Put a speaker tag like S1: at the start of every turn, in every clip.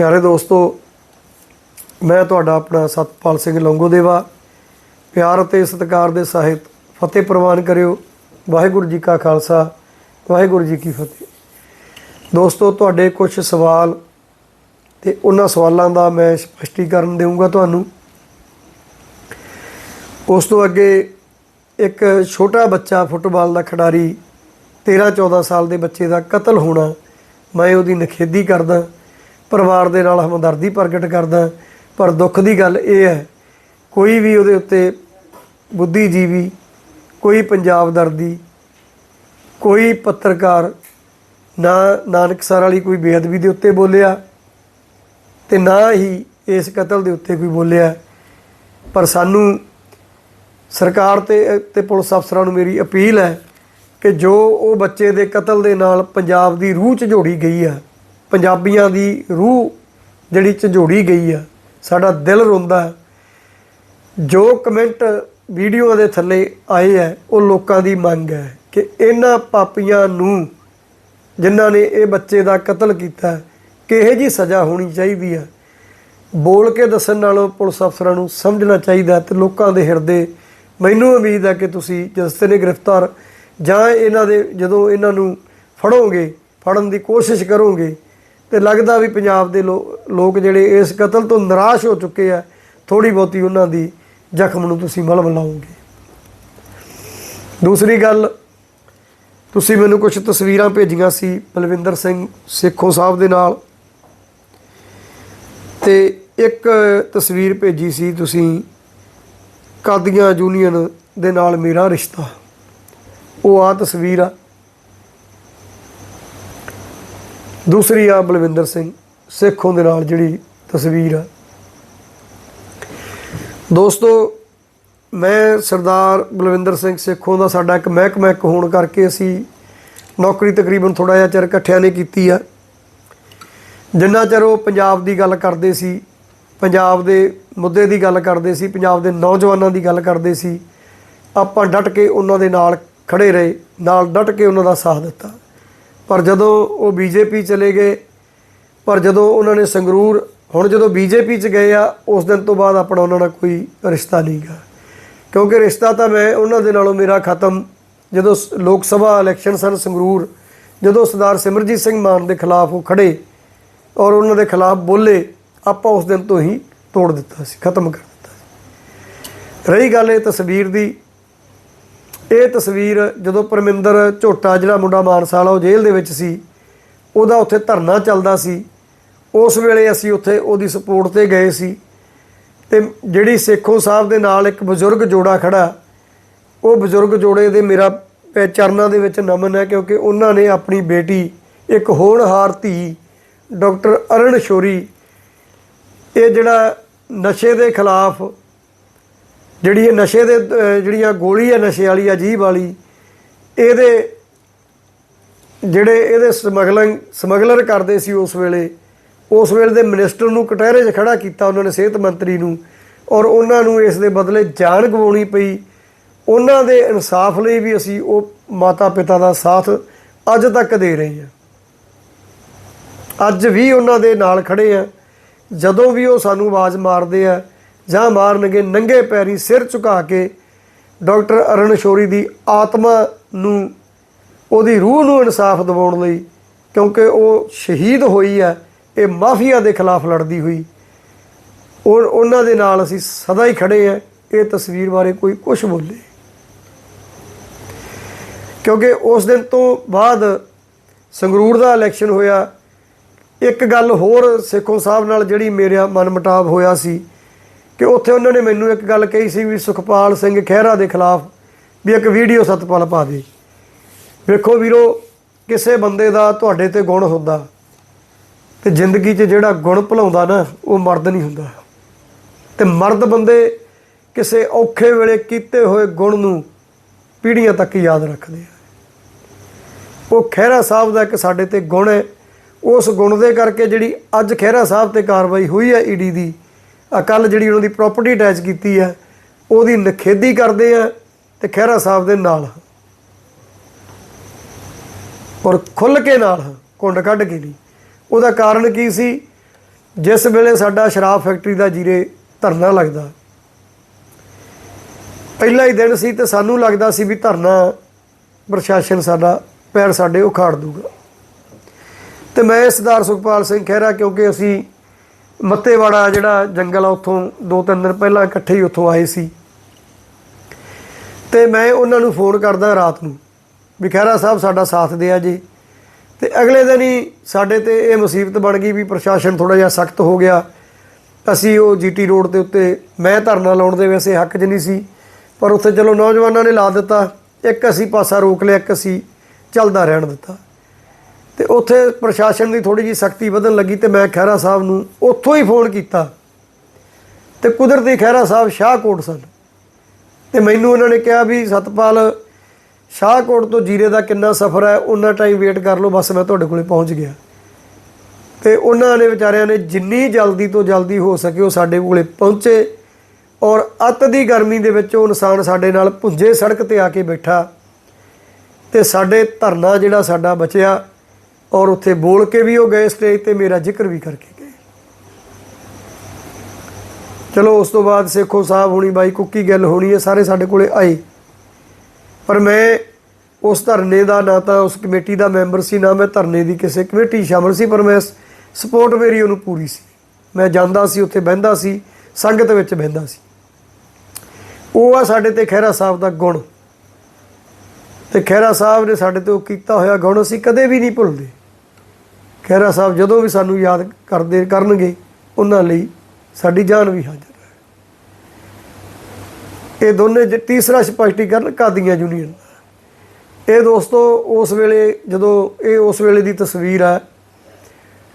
S1: ਪਿਆਰੇ ਦੋਸਤੋ, ਮੈਂ ਤੁਹਾਡਾ ਆਪਣਾ ਸਤਪਾਲ ਸਿੰਘ ਲੰਗੋਦੇਵਾ ਪਿਆਰ ਅਤੇ ਸਤਿਕਾਰ ਦੇ ਸਾਹਿਤ ਫਤਿਹ ਪ੍ਰਵਾਨ ਕਰਿਓ। ਵਾਹਿਗੁਰੂ ਜੀ ਕਾ ਖਾਲਸਾ, ਵਾਹਿਗੁਰੂ ਜੀ ਕੀ ਫਤਿਹ। ਦੋਸਤੋ, ਤੁਹਾਡੇ ਕੁਝ ਸਵਾਲ ਤੇ ਉਹਨਾਂ ਸਵਾਲਾਂ ਦਾ ਮੈਂ ਸਪਸ਼ਟੀਕਰਨ ਦੇਵਾਂਗਾ ਤੁਹਾਨੂੰ। ਉਸ ਤੋਂ ਅੱਗੇ ਇੱਕ ਛੋਟਾ ਬੱਚਾ ਫੁੱਟਬਾਲ ਦਾ ਖਿਡਾਰੀ 13-14 ਸਾਲ ਦੇ ਬੱਚੇ ਦਾ ਕਤਲ ਹੋਣਾ, ਮੈਂ ਉਹਦੀ ਨਖੇਦੀ ਕਰਦਾ। ਪਰਿਵਾਰ ਦੇ ਨਾਲ ਹਮਦਰਦੀ ਪ੍ਰਗਟ ਕਰਦਾ ਪਰ ਦੁੱਖ ਦੀ ਗੱਲ ਇਹ ਹੈ, ਕੋਈ ਵੀ ਉਹਦੇ ਉੱਤੇ ਬੁੱਧੀਜੀਵੀ, ਕੋਈ ਪੰਜਾਬ ਦਰਦੀ, ਕੋਈ ਪੱਤਰਕਾਰ, ਨਾ ਨਾਨਕਸਰ ਵਾਲੀ ਕੋਈ ਬੇਅਦਬੀ ਦੇ ਉੱਤੇ ਬੋਲਿਆ ਤੇ ਨਾ ਹੀ ਇਸ ਕਤਲ ਦੇ ਉੱਤੇ ਕੋਈ ਬੋਲਿਆ। ਪਰ ਸਾਨੂੰ ਸਰਕਾਰ ਤੇ ਤੇ ਪੁਲਿਸ ਅਫਸਰਾਂ ਨੂੰ ਮੇਰੀ ਅਪੀਲ ਹੈ ਕਿ ਜੋ ਉਹ ਬੱਚੇ ਦੇ ਕਤਲ ਦੇ ਨਾਲ ਪੰਜਾਬ ਦੀ ਰੂਹ ਝੋੜੀ ਗਈ ਆ ਪੰਜਾਬੀਆਂ ਦੀ ਰੂਹ ਜਿਹੜੀ ਝੋੜੀ ਗਈ ਆ, ਸਾਡਾ ਦਿਲ ਰੋਂਦਾ ਜੋ ਕਮੈਂਟ ਵੀਡੀਓ ਦੇ ਥੱਲੇ ਆਏ ਹੈ, ਉਹ ਲੋਕਾਂ ਦੀ ਮੰਗ ਹੈ ਕਿ ਇਹਨਾਂ ਪਾਪੀਆਂ ਨੂੰ, ਜਿਨ੍ਹਾਂ ਨੇ ਇਹ ਬੱਚੇ ਦਾ ਕਤਲ ਕੀਤਾ ਕਿਹੇ ਜੀ ਸਜ਼ਾ ਹੋਣੀ ਚਾਹੀਦੀ ਆ ਬੋਲ ਕੇ ਦੱਸਣ ਨਾਲੋਂ ਪੁਲਿਸ ਅਫਸਰਾਂ ਨੂੰ ਸਮਝਣਾ ਚਾਹੀਦਾ ਤੇ ਲੋਕਾਂ ਦੇ ਹਿਰਦੇ, ਮੈਨੂੰ ਉਮੀਦ ਹੈ ਕਿ ਤੁਸੀਂ ਜਸਤੇ ਨੇ ਗ੍ਰਿਫਤਾਰ ਜਾਂ ਇਹਨਾਂ ਦੇ, ਜਦੋਂ ਇਹਨਾਂ ਨੂੰ ਫੜੋਗੇ, ਫੜਨ ਦੀ ਕੋਸ਼ਿਸ਼ ਕਰੋਗੇ ਤੇ ਲੱਗਦਾ ਵੀ ਪੰਜਾਬ ਦੇ ਲੋ- ਲੋਕ ਜਿਹੜੇ ਇਸ ਕਤਲ ਤੋਂ ਨਿਰਾਸ਼ ਹੋ ਚੁੱਕੇ ਆ ਥੋੜੀ ਬਹੁਤੀ ਉਹਨਾਂ ਦੀ ਜ਼ਖਮ ਨੂੰ ਤੁਸੀਂ ਮਲਮ ਲਾਓਗੇ। ਦੂਸਰੀ ਗੱਲ, ਤੁਸੀਂ ਮੈਨੂੰ ਕੁਝ ਤਸਵੀਰਾਂ ਭੇਜੀਆਂ ਸੀ ਬਲਵਿੰਦਰ ਸਿੰਘ ਸੇਖੋ ਸਾਹਿਬ ਦੇ ਨਾਲ। ਤੇ ਇੱਕ ਤਸਵੀਰ ਭੇਜੀ ਸੀ ਤੁਸੀਂ ਕਾਦੀਆਂ ਯੂਨੀਅਨ ਦੇ ਨਾਲ ਮੇਰਾ ਰਿਸ਼ਤਾ। ਉਹ ਆ ਤਸਵੀਰ ਆ। ਦੂਸਰੀ ਆ ਬਲਵਿੰਦਰ ਸਿੰਘ, ਸਿੱਖੋਂ ਦੇ ਨਾਲ ਜਿਹੜੀ ਤਸਵੀਰ ਆ। ਦੋਸਤੋ, ਮੈਂ ਸਰਦਾਰ ਬਲਵਿੰਦਰ ਸਿੰਘ ਸਿੱਖੋਂ ਦਾ ਸਾਡਾ ਇੱਕ ਮਹਿਕਮਾ ਇੱਕ ਹੋਣ ਕਰਕੇ ਅਸੀਂ ਨੌਕਰੀ ਤਕਰੀਬਨ ਥੋੜਾ ਜਿਹਾ ਚਿਰ ਇਕੱਠਿਆਂ ਨੇ ਕੀਤੀ ਆ। ਜਿੰਨਾ ਚਿਰ ਉਹ ਪੰਜਾਬ ਦੀ ਗੱਲ ਕਰਦੇ ਸੀ, ਪੰਜਾਬ ਦੇ ਮੁੱਦੇ ਦੀ ਗੱਲ ਕਰਦੇ ਸੀ, ਪੰਜਾਬ ਦੇ ਨੌਜਵਾਨਾਂ ਦੀ ਗੱਲ ਕਰਦੇ ਸੀ, ਆਪਾਂ ਡਟ ਕੇ ਉਹਨਾਂ ਦੇ ਨਾਲ ਖੜੇ ਰਹੇ, ਨਾਲ ਡਟ ਕੇ ਉਹਨਾਂ ਦਾ ਸਾਥ ਦਿੱਤਾ। ਪਰ ਜਦੋਂ ਉਹ ਬੀਜੇਪੀ ਚਲੇ ਗਏ, ਪਰ ਜਦੋਂ ਉਹਨਾਂ ਨੇ ਸੰਗਰੂਰ, ਹੁਣ ਜਦੋਂ ਬੀਜੇਪੀ ਚ ਗਏ ਆ, ਉਸ ਦਿਨ ਤੋਂ ਬਾਅਦ ਆਪਣਾ ਉਹਨਾਂ ਨਾਲ ਕੋਈ ਰਿਸ਼ਤਾ ਨਹੀਂ ਗਾ ਕਿਉਂਕਿ ਰਿਸ਼ਤਾ ਤਾਂ ਮੈਂ ਉਹਨਾਂ ਦੇ ਨਾਲੋਂ ਮੇਰਾ ਖਤਮ। ਜਦੋਂ ਸ- ਲੋਕ ਸਭਾ ਇਲੈਕਸ਼ਨ ਸਨ ਸੰਗਰੂਰ, ਜਦੋਂ ਸਰਦਾਰ ਸਿਮਰਜੀਤ ਸਿੰਘ ਮਾਨ ਦੇ ਖਿਲਾਫ ਉਹ ਖੜੇ ਔਰ ਉਹਨਾਂ ਦੇ ਖਿਲਾਫ ਬੋਲੇ, ਆਪਾਂ ਉਸ ਦਿਨ ਤੋਂ ਹੀ ਤੋੜ ਦਿੱਤਾ ਸੀ, ਖਤਮ ਕਰ ਦਿੱਤਾ ਸੀ। ਰਹੀ ਗੱਲ ਇਹ ਤਸਵੀਰ ਦੀ ਇਹ ਤਸਵੀਰ ਜਦੋਂ ਪਰਮਿੰਦਰ ਝੋਟਾ, ਜਿਹੜਾ ਮੁੰਡਾ ਮਾਨਸਾ ਵਾਲਾ ਉਹ ਜੇਲ੍ਹ ਦੇ ਵਿੱਚ ਸੀ, ਉਹਦਾ ਉੱਥੇ ਧਰਨਾ ਚੱਲਦਾ ਸੀ। ਉਸ ਵੇਲੇ ਅਸੀਂ ਉੱਥੇ ਉਹਦੀ ਸਪੋਰਟ ਤੇ ਗਏ ਸੀ। ਤੇ ਜਿਹੜੀ ਸੇਖੋਂ ਸਾਹਿਬ ਦੇ ਨਾਲ ਇੱਕ ਬਜ਼ੁਰਗ ਜੋੜਾ ਖੜਾ, ਉਹ ਬਜ਼ੁਰਗ ਜੋੜੇ ਦੇ ਮੇਰਾ ਪੈ ਚਰਨਾਂ ਦੇ ਵਿੱਚ ਨਮਨ ਹੈ, ਕਿਉਂਕਿ ਉਹਨਾਂ ਨੇ ਆਪਣੀ ਬੇਟੀ, ਇੱਕ ਹੋਣਹਾਰ ਧੀ, ਡਾਕਟਰ ਅਰਣ ਸ਼ੋਰੀ ਇਹ ਜਿਹੜਾ ਨਸ਼ੇ ਦੇ ਖਿਲਾਫ ਜਿਹੜੀ ਇਹ ਨਸ਼ੇ ਦੇ ਅਹ, ਜਿਹੜੀਆਂ ਗੋਲੀ ਆ ਨਸ਼ੇ ਵਾਲੀ ਆ ਜੀਭ ਵਾਲੀ ਇਹਦੇ ਜਿਹੜੇ ਇਹਦੇ ਸਮਗਲਿੰਗ ਸਮਗਲਰ ਕਰਦੇ ਸੀ ਉਸ ਵੇਲੇ ਉਸ ਵੇਲੇ ਦੇ ਮਿਨਿਸਟਰ ਨੂੰ ਕਟਹਿਰੇ 'ਚ ਖੜਾ ਕੀਤਾ ਉਹਨਾਂ ਨੇ ਸਿਹਤ ਮੰਤਰੀ ਨੂੰ ਔਰ ਉਹਨਾਂ ਨੂੰ ਇਸ ਦੇ ਬਦਲੇ ਜਾਨ ਗਵਾਉਣੀ ਪਈ। ਉਹਨਾਂ ਦੇ ਇਨਸਾਫ ਲਈ ਵੀ ਅਸੀਂ ਉਹ ਮਾਤਾ ਪਿਤਾ ਦਾ ਸਾਥ ਅੱਜ ਤੱਕ ਦੇ ਰਹੇ ਹਾਂ। ਅੱਜ ਵੀ ਉਹਨਾਂ ਦੇ ਨਾਲ ਖੜੇ ਆ ਜਦੋਂ ਵੀ ਉਹ ਸਾਨੂੰ ਆਵਾਜ਼ ਮਾਰਦੇ ਆ ਜਾਂ ਮਾਰਨਗੇ, ਨੰਗੇ ਪੈਰੀ ਸਿਰ ਝੁਕਾ ਕੇ ਡਾਕਟਰ ਅਰਨ ਸ਼ੋਰੀ ਦੀ ਆਤਮਾ ਨੂੰ, ਉਹਦੀ ਰੂਹ ਨੂੰ ਇਨਸਾਫ ਦਿਵਾਉਣ ਲਈ, ਕਿਉਂਕਿ ਉਹ ਸ਼ਹੀਦ ਹੋਈ ਹੈ, ਇਹ ਮਾਫੀਆ ਦੇ ਖਿਲਾਫ ਲੜਦੀ ਹੋਈ। ਉਹ ਉਹਨਾਂ ਦੇ ਨਾਲ ਅਸੀਂ ਸਦਾ ਹੀ ਖੜੇ ਆ ਇਹ ਤਸਵੀਰ ਬਾਰੇ ਕੋਈ ਕੁਝ ਬੋਲੇ। ਕਿਉਂਕਿ ਉਸ ਦਿਨ ਤੋਂ ਬਾਅਦ ਸੰਗਰੂਰ ਦਾ ਇਲੈਕਸ਼ਨ ਹੋਇਆ। ਇੱਕ ਗੱਲ ਹੋਰ ਸੇਖੋਂ ਸਾਹਿਬ ਨਾਲ ਜਿਹੜੀ ਮੇਰਾ ਮਨਮਟਾਵ ਹੋਇਆ ਸੀ ਕਿ ਉੱਥੇ ਉਹਨਾਂ ਨੇ ਮੈਨੂੰ ਇੱਕ ਗੱਲ ਕਹੀ ਸੀ ਵੀ ਸੁਖਪਾਲ ਸਿੰਘ ਖਹਿਰਾ ਦੇ ਖਿਲਾਫ ਵੀ ਇੱਕ ਵੀਡੀਓ ਸਤਪਾਲ ਪਾ ਦੇ। ਵੇਖੋ ਵੀਰੋ, ਕਿਸੇ ਬੰਦੇ ਦਾ ਤੁਹਾਡੇ ਤੇ ਗੁਣ ਹੁੰਦਾ ਤੇ ਜ਼ਿੰਦਗੀ 'ਚ ਜਿਹੜਾ ਗੁਣ ਭੁਲਾਉਂਦਾ ਨਾ, ਉਹ ਮਰਦ ਨਹੀਂ ਹੁੰਦਾ। ਤੇ ਮਰਦ ਬੰਦੇ ਕਿਸੇ ਔਖੇ ਵੇਲੇ ਕੀਤੇ ਹੋਏ ਗੁਣ ਨੂੰ ਪੀੜ੍ਹੀਆਂ ਤੱਕ ਯਾਦ ਰੱਖਦੇ ਆ। ਉਹ ਖਹਿਰਾ ਸਾਹਿਬ ਦਾ ਇੱਕ ਸਾਡੇ ਤੇ ਗੁਣ ਹੈ। ਉਸ ਗੁਣ ਦੇ ਕਰਕੇ ਜਿਹੜੀ ਅੱਜ ਖਹਿਰਾ ਸਾਹਿਬ ਤੇ ਕਾਰਵਾਈ ਹੋਈ ਹੈ ਈਡੀ ਦੀ ਕੱਲ ਜਿਹੜੀ ਉਹਨਾਂ ਦੀ ਪ੍ਰਾਪਰਟੀ ਅਟੈਚ ਕੀਤੀ ਹੈ ਉਹਦੀ ਨਖੇਦੀ ਕਰਦੇ ਆ ਤੇ ਖਹਿਰਾ ਸਾਹਿਬ ਦੇ ਨਾਲ। ਔਰ ਖੁੱਲ ਕੇ ਨਾਲ ਕੁੰਡ ਕੱਢ ਕੇ ਨਹੀਂ। ਉਹਦਾ ਕਾਰਨ ਕੀ ਸੀ? ਜਿਸ ਵੇਲੇ ਸਾਡਾ ਸ਼ਰਾਬ ਫੈਕਟਰੀ ਦਾ ਜੀਰੇ ਧਰਨਾ ਲੱਗਦਾ, ਪਹਿਲਾ ਹੀ ਦਿਨ ਸੀ ਤੇ ਸਾਨੂੰ ਲੱਗਦਾ ਸੀ ਵੀ ਧਰਨਾ ਪ੍ਰਸ਼ਾਸਨ ਸਾਡਾ ਪੈਰ ਸਾਡੇ ਉਖਾੜ ਦੂਗਾ। ਤੇ ਮੈਂ ਸਰਦਾਰ ਸੁਖਪਾਲ ਸਿੰਘ ਖਹਿਰਾ, ਕਿਉਂਕਿ ਅਸੀਂ ਮੱਤੇਵਾੜਾ ਜਿਹੜਾ ਜੰਗਲ ਆ, ਉੱਥੋਂ ਦੋ ਤਿੰਨ ਦਿਨ ਪਹਿਲਾਂ ਇਕੱਠੇ ਹੀ ਉੱਥੋਂ ਆਏ ਸੀ। ਤੇ ਮੈਂ ਉਹਨਾਂ ਨੂੰ ਫੋਨ ਕਰਦਾ ਰਾਤ ਨੂੰ ਵੀ ਖਹਿਰਾ ਸਾਹਿਬ ਸਾਡਾ ਸਾਥ ਦਿਆ ਜੀ। ਤੇ ਅਗਲੇ ਦਿਨ ਹੀ ਸਾਡੇ ਤੇ ਇਹ ਮੁਸੀਬਤ ਬਣ ਗਈ ਵੀ ਪ੍ਰਸ਼ਾਸਨ ਥੋੜਾ ਜਿਹਾ ਸਖਤ ਹੋ ਗਿਆ। ਅਸੀਂ ਉਹ ਜੀਟੀ ਰੋਡ ਦੇ ਉੱਤੇ ਮੈਂ ਧਰਨਾ ਲਾਉਣ ਦੇ ਵੈਸੇ ਹੱਕ 'ਚ ਨਹੀਂ ਸੀ, ਪਰ ਉੱਥੇ ਚਲੋ ਨੌਜਵਾਨਾਂ ਨੇ ਲਾ ਦਿੱਤਾ, ਇੱਕ ਅਸੀਂ ਪਾਸਾ ਰੋਕ ਲਿਆ, ਇੱਕ ਅਸੀਂ ਚੱਲਦਾ ਰਹਿਣ ਦਿੱਤਾ। ਤੇ ਉੱਥੇ ਪ੍ਰਸ਼ਾਸਨ ਦੀ ਥੋੜੀ ਜੀ ਸਖਤੀ ਵਧਣ ਲੱਗੀ ਤੇ ਮੈਂ ਖਹਿਰਾ ਸਾਹਿਬ ਨੂੰ ਉੱਥੋਂ ਹੀ ਫੋਨ ਕੀਤਾ। ਤੇ ਕੁਦਰਤੀ ਖਹਿਰਾ ਸਾਹਿਬ ਸ਼ਾਹਕੋਟ ਸਨ। ਤੇ ਮੈਨੂੰ ਉਹਨਾਂ ਨੇ ਕਿਹਾ ਵੀ, ਸਤਪਾਲ, ਸ਼ਾਹਕੋਟ ਤੋਂ ਜੀਰੇ ਦਾ ਕਿੰਨਾ ਸਫ਼ਰ ਹੈ? ਉਹਨਾਂ ਟਾਈਮ ਵੇਟ ਕਰ ਲਓ, ਬਸ ਮੈਂ ਤੁਹਾਡੇ ਕੋਲੇ ਪਹੁੰਚ ਗਿਆ। ਤੇ ਉਹਨਾਂ ਨੇ ਵਿਚਾਰਿਆਂ ਨੇ ਜਿੰਨੀ ਜਲਦੀ ਤੋਂ ਜਲਦੀ ਹੋ ਸਕੇ ਉਹ ਸਾਡੇ ਕੋਲੇ ਪਹੁੰਚੇ ਔਰ ਅੱਤ ਦੀ ਗਰਮੀ ਦੇ ਵਿੱਚ ਉਹ ਇਨਸਾਨ ਸਾਡੇ ਨਾਲ ਭੁੰਜੇ ਸੜਕ ਤੇ ਆ ਕੇ ਬੈਠਾ। ਤੇ ਸਾਡੇ ਧਰਨਾ ਜਿਹੜਾ ਸਾਡਾ ਬਚਿਆ ਔਰ ਉੱਥੇ ਬੋਲ ਕੇ ਵੀ ਉਹ ਗਏ ਸਟੇਜ ਤੇ ਮੇਰਾ ਜ਼ਿਕਰ ਵੀ ਕਰਕੇ ਗਏ। ਚਲੋ, ਉਸ ਤੋਂ ਬਾਅਦ ਸੇਖੋ ਸਾਹਿਬ ਹੋਣੀ ਬਾਈ ਕੁੱਕੀ ਗੱਲ ਹੋਣੀ ਹੈ, ਸਾਰੇ ਸਾਡੇ ਕੋਲੇ ਆਏ। ਪਰ ਮੈਂ ਉਸ ਧਰਨੇ ਦਾ ਨਾ ਤਾਂ ਉਸ ਕਮੇਟੀ ਦਾ ਮੈਂਬਰ ਸੀ, ਨਾ ਮੈਂ ਧਰਨੇ ਦੀ ਕਿਸੇ ਕਮੇਟੀ ਸ਼ਾਮਲ ਸੀ, ਪਰ ਮੈਂ ਸਪੋਰਟ ਮੇਰੀ ਉਹਨੂੰ ਪੂਰੀ ਸੀ। ਮੈਂ ਜਾਂਦਾ ਸੀ, ਉੱਥੇ ਬਹਿੰਦਾ ਸੀ, ਸੰਗਤ ਵਿੱਚ ਬਹਿੰਦਾ ਸੀ। ਉਹ ਆ ਸਾਡੇ ਤੇ ਖਹਿਰਾ ਸਾਹਿਬ ਦਾ ਗੁਣ। ਤੇ ਖਹਿਰਾ ਸਾਹਿਬ ਨੇ ਸਾਡੇ ਤੇ ਉਹ ਕੀਤਾ ਹੋਇਆ ਗੁਣ ਅਸੀਂ ਕਦੇ ਵੀ ਨਹੀਂ ਭੁੱਲਦੇ। ਖਹਿਰਾ ਸਾਹਿਬ ਜਦੋਂ ਵੀ ਸਾਨੂੰ ਯਾਦ ਕਰਦੇ ਕਰਨਗੇ, ਉਹਨਾਂ ਲਈ ਸਾਡੀ ਜਾਨ ਵੀ ਹਾਜ਼ਰ ਹੈ। ਇਹ ਦੋਨੇ ਜ- ਤੀਸਰਾ ਸਪਸ਼ਟੀਕਰਨ ਕਾਦੀਆਂ ਯੂਨੀਅਨ ਦਾ। ਇਹ ਦੋਸਤੋ, ਉਸ ਵੇਲੇ ਜਦੋਂ ਇਹ ਉਸ ਵੇਲੇ ਦੀ ਤਸਵੀਰ ਹੈ,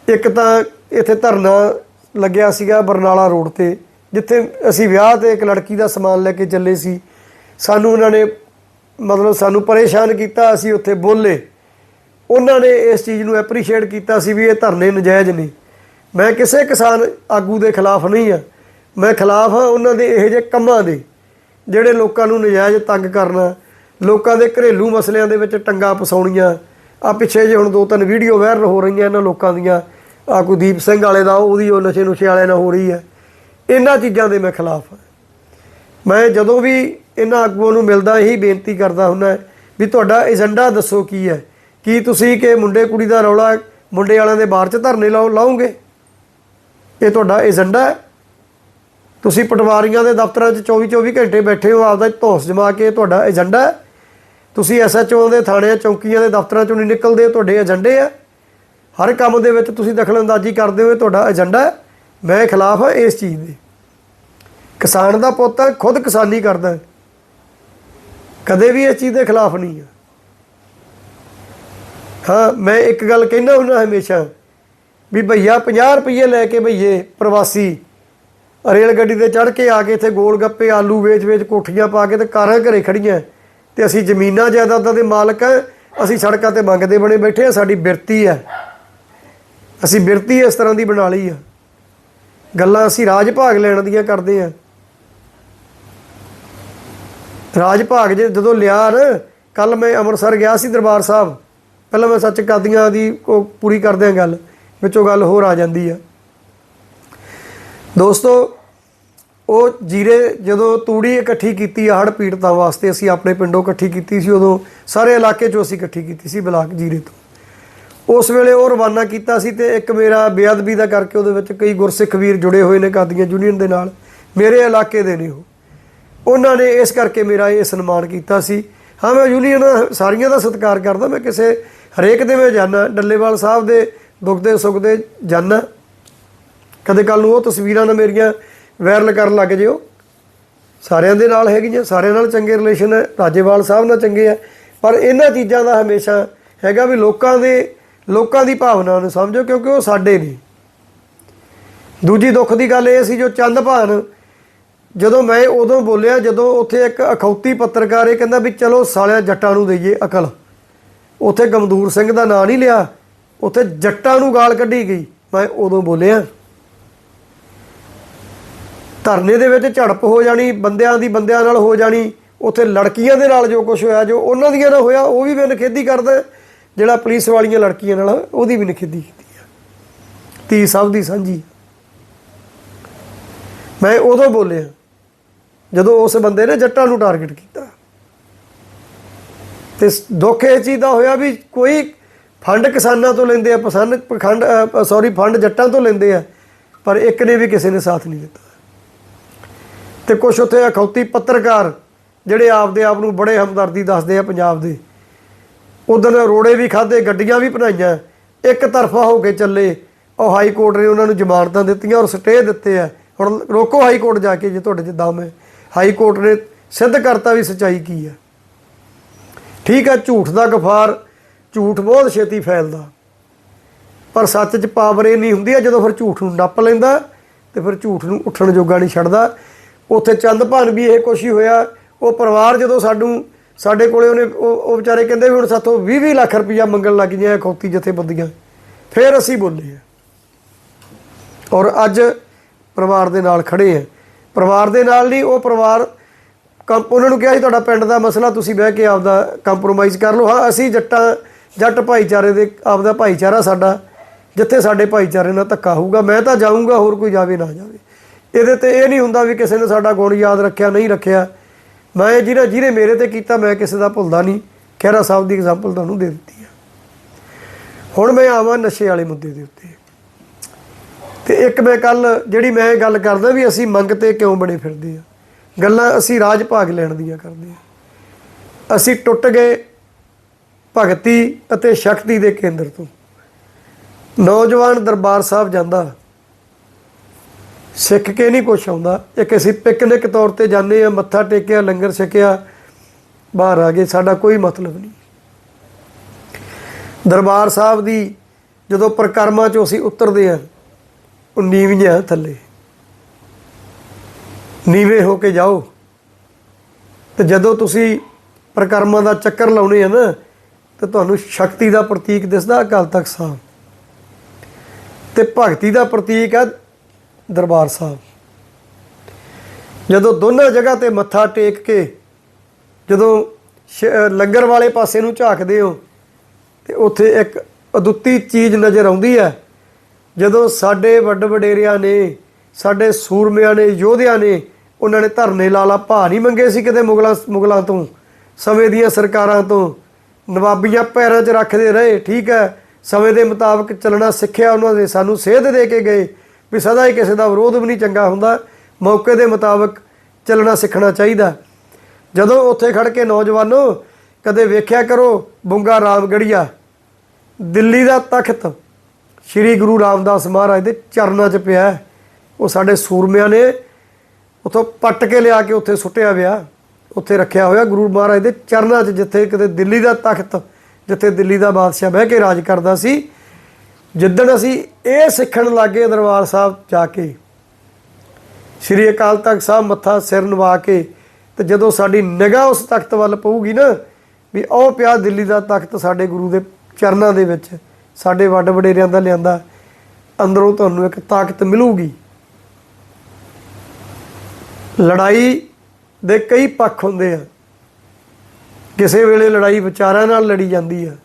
S1: ਇੱਕ ਤਾਂ ਇੱਥੇ ਧਰਨਾ ਲੱਗਿਆ ਸੀਗਾ ਬਰਨਾਲਾ ਰੋਡ ਤੇ, ਜਿੱਥੇ ਅਸੀਂ ਵਿਆਹ ਤੇ ਇੱਕ ਲੜਕੀ ਦਾ ਸਮਾਨ ਲੈ ਕੇ ਚੱਲੇ ਸੀ। ਸਾਨੂੰ ਉਹਨਾਂ ਨੇ ਮਤਲਬ ਸਾਨੂੰ ਪਰੇਸ਼ਾਨ ਕੀਤਾ, ਅਸੀਂ ਉੱਥੇ ਬੋਲੇ। ਉਹਨਾਂ ਨੇ ਇਸ ਚੀਜ਼ ਨੂੰ ਐਪਰੀਸ਼ੀਏਟ ਕੀਤਾ ਸੀ ਵੀ ਇਹ ਧਰਨੇ ਨਜਾਇਜ਼ ਨੇ। ਮੈਂ ਕਿਸੇ ਕਿਸਾਨ ਆਗੂ ਦੇ ਖਿਲਾਫ ਨਹੀਂ ਆ। ਮੈਂ ਖਿਲਾਫ ਹਾਂ ਉਹਨਾਂ ਦੇ ਇਹੋ ਜਿਹੇ ਕੰਮਾਂ ਦੇ, ਜਿਹੜੇ ਲੋਕਾਂ ਨੂੰ ਨਜਾਇਜ਼ ਤੰਗ ਕਰਨਾ, ਲੋਕਾਂ ਦੇ ਘਰੇਲੂ ਮਸਲਿਆਂ ਦੇ ਵਿੱਚ ਟੰਗਾ ਫਸਾਉਣੀਆਂ ਆ ਪਿੱਛੇ ਜੇ ਹੁਣ ਦੋ ਤਿੰਨ ਵੀਡੀਓ ਵਾਇਰਲ ਹੋ ਰਹੀਆਂ ਇਹਨਾਂ ਲੋਕਾਂ ਦੀਆਂ। ਆ ਕੁਦੀਪ ਸਿੰਘ ਵਾਲੇ ਦਾ ਉਹਦੀ ਉਹ ਨਸ਼ੇ ਨੁਸ਼ੇ ਵਾਲੇ ਨਾਲ ਹੋ ਰਹੀ ਹੈ ਇਹਨਾਂ ਚੀਜ਼ਾਂ ਦੇ ਮੈਂ ਖਿਲਾਫ ਹਾਂ। ਮੈਂ ਜਦੋਂ ਵੀ ਇਹਨਾਂ ਆਗੂਆਂ ਨੂੰ ਮਿਲਦਾ, ਇਹੀ ਬੇਨਤੀ ਕਰਦਾ ਹੁੰਦਾ ਵੀ ਤੁਹਾਡਾ ਏਜੰਡਾ ਦੱਸੋ ਕੀ ਹੈ। ਕੀ ਤੁਸੀਂ ਕਿ ਮੁੰਡੇ ਕੁੜੀ ਦਾ ਰੌਲਾ ਮੁੰਡੇ ਵਾਲਿਆਂ ਦੇ ਬਾਹਰ ਚ ਧਰਨੇ ਲਾਓ ਲਾਉਂਗੇ ਇਹ ਤੁਹਾਡਾ ਏਜੰਡਾ ਹੈ। ਤੁਸੀਂ ਪਟਵਾਰੀਆਂ ਦੇ ਦਫ਼ਤਰਾਂ 'ਚ 24 24 ਘੰਟੇ ਬੈਠੇ ਹੋ, ਆਪਦਾ ਧੌਂਸ ਜਮਾ ਕੇ ਇਹ ਤੁਹਾਡਾ ਏਜੰਡਾ ਹੈ। ਤੁਸੀਂ ਐਸਐਚਓ ਦੇ ਥਾਣਿਆਂ ਚੌਂਕੀਆਂ ਦੇ ਦਫ਼ਤਰਾਂ 'ਚੋਂ ਨਹੀਂ ਨਿਕਲਦੇ ਤੁਹਾਡੇ ਏਜੰਡੇ ਆ। ਹਰ ਕੰਮ ਦੇ ਵਿੱਚ ਤੁਸੀਂ ਦਖਲਅੰਦਾਜ਼ੀ ਕਰਦੇ ਹੋ, ਇਹ ਤੁਹਾਡਾ ਏਜੰਡਾ ਮੈਂ ਖਿਲਾਫ ਹਾਂ ਇਸ ਚੀਜ਼ ਦੇ। ਕਿਸਾਨ ਦਾ ਪੁੱਤ ਖੁਦ ਕਿਸਾਨੀ ਕਰਦਾ ਕਦੇ ਵੀ ਇਸ ਚੀਜ਼ ਦੇ ਖਿਲਾਫ ਨਹੀਂ ਆ। ਹਾਂ, ਮੈਂ ਇੱਕ ਗੱਲ ਕਹਿਣਾ ਹੁੰਦਾ ਹਮੇਸ਼ਾ ਵੀ ਭਈਆ 50 ਰੁਪਏ ਲੈ ਕੇ ਭਈਏ ਪ੍ਰਵਾਸੀ, ਰੇਲ ਗੱਡੀ ਤੇ ਚੜ੍ਹ ਕੇ ਆ ਕੇ ਇੱਥੇ ਗੋਲ ਗੱਪੇ, ਆਲੂ ਵੇਚ-ਵੇਚ ਕੋਠੀਆਂ ਪਾ ਕੇ ਤੇ ਕਾਰਾਂ ਘਰੇ ਖੜੀਆਂ ਤੇ ਅਸੀਂ ਜ਼ਮੀਨਾਂ ਜਾਇਦਾਦਾਂ ਦੇ ਮਾਲਕ ਆ, ਅਸੀਂ ਸੜਕਾਂ ਤੇ ਮੰਗਦੇ ਬਣੇ ਬੈਠੇ ਆ, ਸਾਡੀ ਬਿਰਤੀ ਆ। ਅਸੀਂ ਬਿਰਤੀ ਇਸ ਤਰ੍ਹਾਂ ਦੀ ਬਣਾ ਲਈ ਆ। ਗੱਲਾਂ ਅਸੀਂ ਰਾਜ ਭਾਗ ਲੈਣ ਦੀਆਂ ਕਰਦੇ ਆ। ਰਾਜ ਭਾਗ ਜੇ ਜਦੋਂ ਲਿਆ ਨਾ ਕੱਲ ਮੈਂ ਅੰਮ੍ਰਿਤਸਰ ਗਿਆ ਸੀ ਦਰਬਾਰ ਸਾਹਿਬ ਪਹਿਲਾਂ ਮੈਂ ਸੱਚ ਕਾਦੀਆਂ ਦੀ ਉਹ ਪੂਰੀ ਕਰਦੇ ਆ ਗੱਲ, ਵਿੱਚੋਂ ਗੱਲ ਹੋਰ ਆ ਜਾਂਦੀ ਆ। ਦੋਸਤੋ, ਉਹ ਜੀਰੇ ਜਦੋਂ ਤੂੜੀ ਇਕੱਠੀ ਕੀਤੀ ਆ ਹੜ ਪੀੜਤਾਂ ਵਾਸਤੇ, ਅਸੀਂ ਆਪਣੇ ਪਿੰਡੋਂ ਇਕੱਠੀ ਕੀਤੀ ਸੀ, ਉਦੋਂ ਸਾਰੇ ਇਲਾਕੇ 'ਚੋਂ ਅਸੀਂ ਇਕੱਠੀ ਕੀਤੀ ਸੀ ਬਲਾਕ ਜੀਰੇ ਤੋਂ। ਉਸ ਵੇਲੇ ਉਹ ਰਵਾਨਾ ਕੀਤਾ ਸੀ ਤੇ ਇੱਕ ਮੇਰਾ ਬੇਅਦਬੀ ਦਾ ਕਰਕੇ ਉਹਦੇ ਵਿੱਚ ਕਈ ਗੁਰਸਿੱਖ ਵੀਰ ਜੁੜੇ ਹੋਏ ਨੇ ਕਾਦੀਆਂ ਯੂਨੀਅਨ ਦੇ ਨਾਲ, ਮੇਰੇ ਇਲਾਕੇ ਦੇ ਨੇ ਉਹ। ਉਹਨਾਂ ਨੇ ਇਸ ਕਰਕੇ ਮੇਰਾ ਇਹ ਸਨਮਾਨ ਕੀਤਾ ਸੀ। ਹਾਂ, ਮੈਂ ਯੂਨੀਅਨ ਸਾਰੀਆਂ ਦਾ ਸਤਿਕਾਰ ਕਰਦਾ, ਮੈਂ ਕਿਸੇ ਹਰੇਕ ਦੇ ਵਿੱਚ ਜਾਣਾ ਡੱਲੇਵਾਲ ਸਾਹਿਬ ਦੇ ਦੁੱਖ ਦੇ ਸੁੱਖ ਦੇ ਜਾਣਾ ਕਦੇ ਕੱਲ ਨੂੰ ਉਹ ਤਸਵੀਰਾਂ ਨਾ ਮੇਰੀਆਂ ਵਾਇਰਲ ਕਰਨ ਲੱਗ ਜਿਓ। ਸਾਰਿਆਂ ਦੇ ਨਾਲ ਹੈਗੀਆਂ, ਸਾਰਿਆਂ ਨਾਲ ਚੰਗੇ ਰਿਲੇਸ਼ਨ ਹੈ, ਰਾਜੇਵਾਲ ਸਾਹਿਬ ਨਾਲ ਚੰਗੇ ਆ। ਪਰ ਇਹਨਾਂ ਚੀਜ਼ਾਂ ਦਾ ਹਮੇਸ਼ਾ ਹੈਗਾ ਵੀ ਲੋਕਾਂ ਦੇ, ਲੋਕਾਂ ਦੀ ਭਾਵਨਾ ਨੂੰ ਸਮਝੋ ਕਿਉਂਕਿ ਉਹ ਸਾਡੇ ਨੇ। ਦੂਜੀ ਦੁੱਖ ਦੀ ਗੱਲ ਇਹ ਸੀ ਜੋ ਚੰਦ ਭਾਨ, ਜਦੋਂ ਮੈਂ ਉਦੋਂ ਬੋਲਿਆ, ਜਦੋਂ ਉੱਥੇ ਇੱਕ ਅਖੌਤੀ ਪੱਤਰਕਾਰ ਇਹ ਕਹਿੰਦਾ ਵੀ ਚਲੋ ਸਾਲਿਆ ਜੱਟਾਂ ਨੂੰ ਦਈਏ ਅਕਲ। ਉੱਥੇ ਗਮਦੂਰ ਸਿੰਘ ਦਾ ਨਾਂ ਨਹੀਂ ਲਿਆ। ਉੱਥੇ ਜੱਟਾਂ ਨੂੰ ਗਾਲ ਕੱਢੀ ਗਈ। ਮੈਂ ਉਦੋਂ ਬੋਲਿਆ, ਧਰਨੇ ਦੇ ਵਿੱਚ ਝੜਪ ਹੋ ਜਾਣੀ, ਬੰਦਿਆਂ ਦੀ ਬੰਦਿਆਂ ਨਾਲ ਹੋ ਜਾਣੀ, ਉੱਥੇ ਲੜਕੀਆਂ ਦੇ ਨਾਲ ਜੋ ਕੁਝ ਹੋਇਆ, ਜੋ ਉਹਨਾਂ ਦੀਆਂ ਨਾਲ ਹੋਇਆ, ਉਹ ਵੀ ਮੈਂ ਨਖੇਦੀ ਕਰਦਾ, ਜਿਹੜਾ ਪੁਲਿਸ ਵਾਲੀਆਂ ਲੜਕੀਆਂ ਨਾਲ, ਉਹਦੀ ਵੀ ਨਖੇਦੀ ਕੀਤੀ ਆ। ਧੀ ਸਭ ਦੀ ਸਾਂਝੀ। ਮੈਂ ਉਦੋਂ ਬੋਲਿਆ, ਜਦੋਂ ਉਸ ਬੰਦੇ ਨੇ ਜੱਟਾਂ ਨੂੰ ਟਾਰਗੇਟ ਕੀਤਾ। ਤੇ ਦੁੱਖ ਇਹ ਚੀਜ਼ ਦਾ ਹੋਇਆ ਵੀ ਕੋਈ ਫੰਡ ਕਿਸਾਨਾਂ ਤੋਂ ਲੈਂਦੇ ਆ, ਪਸੰਦ ਖੰਡ ਸੌਰੀ ਫੰਡ ਜੱਟਾਂ ਤੋਂ ਲੈਂਦੇ ਆ, ਪਰ ਇੱਕ ਨੇ ਵੀ ਕਿਸੇ ਨੇ ਸਾਥ ਨਹੀਂ ਦਿੱਤਾ। ਤੇ ਕੁਝ ਉੱਥੇ ਅਖੌਤੀ ਪੱਤਰਕਾਰ ਜਿਹੜੇ ਆਪਦੇ ਆਪ ਨੂੰ ਬੜੇ ਹਮਦਰਦੀ ਦੱਸਦੇ ਆ ਪੰਜਾਬ ਦੇ ਉਦੋਂ ਰੋੜੇ ਵੀ ਖਾਦੇ ਗੱਡੀਆਂ ਵੀ ਬਣਾਈਆਂ ਇੱਕ ਤਰਫਾ ਹੋ ਕੇ ਚੱਲੇ, ਉਹ ਹਾਈ ਕੋਰਟ ਨੇ ਉਹਨਾਂ ਨੂੰ ਜ਼ਮਾਨਤਾਂ ਦਿੱਤੀਆਂ ਔਰ ਸਟੇ ਦਿੱਤੇ ਆ। ਹੁਣ ਰੋਕੋ ਹਾਈ ਕੋਰਟ ਜਾ ਕੇ ਜੇ ਤੁਹਾਡੇ 'ਚ ਦਮ ਹੈ। ਹਾਈ ਕੋਰਟ ਨੇ ਸਿੱਧ ਕਰਤਾ ਵੀ ਸੱਚਾਈ ਕੀ ਹੈ ਠੀਕ ਹੈ, ਝੂਠ ਦਾ ਗਫਾਰ, ਝੂਠ ਬਹੁਤ ਛੇਤੀ ਫੈਲਦਾ। ਪਰ ਸੱਚ 'ਚ ਪਾਵਰ ਇਹ ਨਹੀਂ ਹੁੰਦੀ ਆ ਜਦੋਂ ਫਿਰ ਝੂਠ ਨੂੰ ਨੱਪ ਲੈਂਦਾ, ਤੇ ਫਿਰ ਝੂਠ ਨੂੰ ਉੱਠਣ ਜੋਗਾ ਨਹੀਂ ਛੱਡਦਾ। ਉੱਥੇ ਚੰਦ ਭਾਨ ਵੀ ਇਹ ਕੁਛ ਹੀ ਹੋਇਆ, ਉਹ ਪਰਿਵਾਰ ਜਦੋਂ ਸਾਨੂੰ, ਸਾਡੇ ਕੋਲੇ ਉਹਨੇ, ਉਹ ਉਹ ਵਿਚਾਰੇ ਕਹਿੰਦੇ ਵੀ ਹੁਣ ਸਾਥੋਂ 20 20 ਲੱਖ ਰੁਪਈਆ ਮੰਗਣ ਲੱਗ ਗਈਆਂ ਖੌਤੀ ਜਥੇਬੰਦੀਆਂ। ਫਿਰ ਅਸੀਂ ਬੋਲੇ ਆ। ਔਰ ਅੱਜ ਪਰਿਵਾਰ ਦੇ ਨਾਲ ਖੜੇ ਆ। ਪਰਿਵਾਰ ਦੇ ਨਾਲ ਨਹੀਂ, ਉਹ ਪਰਿਵਾਰ ਕੰਪ ਉਹਨਾਂ ਨੂੰ ਕਿਹਾ ਸੀ, ਤੁਹਾਡਾ ਪਿੰਡ ਦਾ ਮਸਲਾ, ਤੁਸੀਂ ਬਹਿ ਕੇ ਆਪਦਾ ਕੰਪਰੋਮਾਈਜ਼ ਕਰ ਲਓ। ਹਾਂ, ਅਸੀਂ ਜੱਟਾਂ, ਜੱਟ ਭਾਈਚਾਰੇ ਦੇ, ਆਪਦਾ ਭਾਈਚਾਰਾ ਸਾਡਾ, ਜਿੱਥੇ ਸਾਡੇ ਭਾਈਚਾਰੇ ਨਾਲ ਧੱਕਾ ਹੋਊਗਾ, ਮੈਂ ਤਾਂ ਜਾਊਂਗਾ, ਹੋਰ ਕੋਈ ਜਾਵੇ, ਨਾ ਜਾਵੇ। ਇਹਦੇ ਤੇ ਇਹ ਨਹੀਂ ਹੁੰਦਾ ਵੀ ਕਿਸੇ ਨੇ ਸਾਡਾ ਗੁਣ ਯਾਦ ਰੱਖਿਆ, ਨਹੀਂ ਰੱਖਿਆ। ਮੈਂ ਜਿਹੜਾ ਜਿਹਨੇ ਮੇਰੇ ਤੇ ਕੀਤਾ, ਮੈਂ ਕਿਸੇ ਦਾ ਭੁੱਲਦਾ ਨਹੀਂ। ਖਹਿਰਾ ਸਾਹਿਬ ਦੀ ਐਗਜ਼ਾਮਪਲ ਤੁਹਾਨੂੰ ਦੇ ਦਿੱਤੀ ਆ। ਹੁਣ ਮੈਂ ਆਵਾਂ ਨਸ਼ੇ ਵਾਲੇ ਮੁੱਦੇ ਦੇ ਉੱਤੇ। ਤੇ ਇੱਕ ਮੈਂ ਕੱਲ ਜਿਹੜੀ ਮੈਂ ਗੱਲ ਕਰਦਾ ਵੀ ਅਸੀਂ ਮੰਗ ਤੇ ਕਿਉਂ ਬਣੇ ਫਿਰਦੇ ਆ? ਗੱਲਾਂ ਅਸੀਂ ਰਾਜ ਭਾਗ ਲੈਣ ਦੀਆਂ ਕਰਦੇ ਹਾਂ। ਅਸੀਂ ਟੁੱਟ ਗਏ ਭਗਤੀ ਅਤੇ ਸ਼ਕਤੀ ਦੇ ਕੇਂਦਰ ਤੋਂ। ਨੌਜਵਾਨ ਦਰਬਾਰ ਸਾਹਿਬ ਜਾਂਦਾ। ਸਿੱਖ ਕੇ ਨਹੀਂ ਕੁਛ ਆਉਂਦਾ। ਇੱਕ ਅਸੀਂ ਪਿਕਨਿਕ ਤੌਰ ਤੇ ਜਾਂਦੇ ਆ ਮੱਥਾ ਟੇਕਿਆ, ਲੰਗਰ ਛਕਿਆ, ਬਾਹਰ ਆ ਗਏ। ਸਾਡਾ ਕੋਈ ਮਤਲਬ ਨਹੀਂ। ਦਰਬਾਰ ਸਾਹਿਬ ਦੀ ਜਦੋਂ ਪ੍ਰਕਰਮਾਂ ਚੋਂ ਅਸੀਂ ਉਤਰਦੇ ਆ ਉਹ ਨੀਵੀਆਂ ਥੱਲੇ। ਨੀਵੇਂ ਹੋ ਕੇ ਜਾਓ। ਤੇ ਜਦੋਂ ਤੁਸੀਂ ਪ੍ਰਕਰਮਾਂ ਦਾ ਚੱਕਰ ਲਾਉਣੇ ਆ ਨਾ, ਤੇ ਤੁਹਾਨੂੰ ਸ਼ਕਤੀ ਦਾ ਪ੍ਰਤੀਕ ਦਿਸਦਾ ਅਕਾਲ ਤਖਤ ਸਾਹਿਬ। ਤੇ ਭਗਤੀ ਦਾ ਪ੍ਰਤੀਕ ਹੈ ਦਰਬਾਰ ਸਾਹਿਬ। ਜਦੋਂ ਦੋਨਾਂ ਜਗ੍ਹਾ ਤੇ ਮੱਥਾ ਟੇਕ ਕੇ, ਜਦੋਂ ਸ਼- ਲੰਗਰ ਵਾਲੇ ਪਾਸੇ ਨੂੰ ਝਾਕਦੇ ਹੋ, ਤੇ ਉੱਥੇ ਇੱਕ ਅਦੁੱਤੀ ਚੀਜ਼ ਨਜ਼ਰ ਆਉਂਦੀ ਹੈ ਜਦੋਂ ਸਾਡੇ ਵੱਡ ਵਡੇਰਿਆਂ ਨੇ, ਸਾਡੇ ਸੂਰਮਿਆਂ ਨੇ, ਯੋਧਿਆਂ ਨੇ ਉਹਨਾਂ ਨੇ ਧਰਨੇ ਲਾ ਲਾ, ਭਾਅ ਨਹੀਂ ਮੰਗੇ ਸੀ ਕਿਤੇ ਮੁਗਲਾਂ ਮੁਗਲਾਂ ਤੋਂ। ਸਮੇਂ ਦੀਆਂ ਸਰਕਾਰਾਂ ਤੋਂ। ਨਵਾਬੀਆਂ ਪੈਰਾਂ 'ਚ ਰੱਖਦੇ ਰਹੇ, ਠੀਕ ਹੈ। ਸਮੇਂ ਦੇ ਮੁਤਾਬਕ ਚੱਲਣਾ ਸਿੱਖਿਆ ਉਹਨਾਂ ਨੇ, ਸਾਨੂੰ ਸੇਧ ਦੇ ਕੇ ਗਏ ਵੀ ਸਦਾ ਹੀ ਕਿਸੇ ਦਾ ਵਿਰੋਧ ਵੀ ਨਹੀਂ ਚੰਗਾ ਹੁੰਦਾ। ਮੌਕੇ ਦੇ ਮੁਤਾਬਕ ਚੱਲਣਾ ਸਿੱਖਣਾ ਚਾਹੀਦਾ। ਜਦੋਂ ਉੱਥੇ ਖੜ ਕੇ ਨੌਜਵਾਨੋ, ਕਦੇ ਵੇਖਿਆ ਕਰੋ ਬੁੰਗਾ ਰਾਮਗੜੀਆ ਦਿੱਲੀ ਦਾ ਤਖਤ। ਸ੍ਰੀ ਗੁਰੂ ਰਾਮਦਾਸ ਮਹਾਰਾਜ ਦੇ ਚਰਨਾਂ 'ਚ ਪਿਆ। ਉਹ ਸਾਡੇ ਸੂਰਮਿਆਂ ਨੇ ਉਥੋਂ ਪੱਟ ਕੇ ਲਿਆ ਕੇ ਉੱਥੇ ਸੁੱਟਿਆ ਵਿਆ। ਉੱਥੇ ਰੱਖਿਆ ਹੋਇਆ ਗੁਰੂ ਮਹਾਰਾਜ ਦੇ ਚਰਨਾਂ 'ਚ, ਜਿੱਥੇ ਕਿਤੇ ਦਿੱਲੀ ਦਾ ਤਖਤ, ਜਿੱਥੇ ਦਿੱਲੀ ਦਾ ਬਾਦਸ਼ਾਹ ਬਹਿ ਕੇ ਰਾਜ ਕਰਦਾ ਸੀ। ਜਿੱਦਣ ਅਸੀਂ ਇਹ ਸਿੱਖਣ ਲੱਗੇ ਦਰਬਾਰ ਸਾਹਿਬ ਜਾ ਕੇ, ਸ੍ਰੀ ਅਕਾਲ ਤਖਤ ਸਾਹਿਬ ਮੱਥਾ ਸਿਰ ਨਵਾ ਕੇ, ਤੇ ਜਦੋਂ ਸਾਡੀ ਨਿਗਾਹ ਉਸ ਤਖਤ ਵੱਲ ਪਊਗੀ ਨਾ, ਵੀ ਉਹ ਪਿਆ ਦਿੱਲੀ ਦਾ ਤਖਤ ਸਾਡੇ ਗੁਰੂ ਦੇ ਚਰਨਾਂ ਦੇ ਵਿੱਚ, ਸਾਡੇ ਵੱਡ ਵਡੇਰਿਆਂ ਦਾ ਲਿਆਂਦਾ, ਅੰਦਰੋਂ ਤੁਹਾਨੂੰ ਇੱਕ ਤਾਕਤ ਮਿਲੂਗੀ। ਲੜਾਈ ਦੇ ਕਈ ਪੱਖ ਹੁੰਦੇ ਆ। ਕਿਸੇ ਵੇਲੇ ਲੜਾਈ ਵਿਚਾਰਾਂ ਨਾਲ ਲੜੀ ਜਾਂਦੀ ਆ।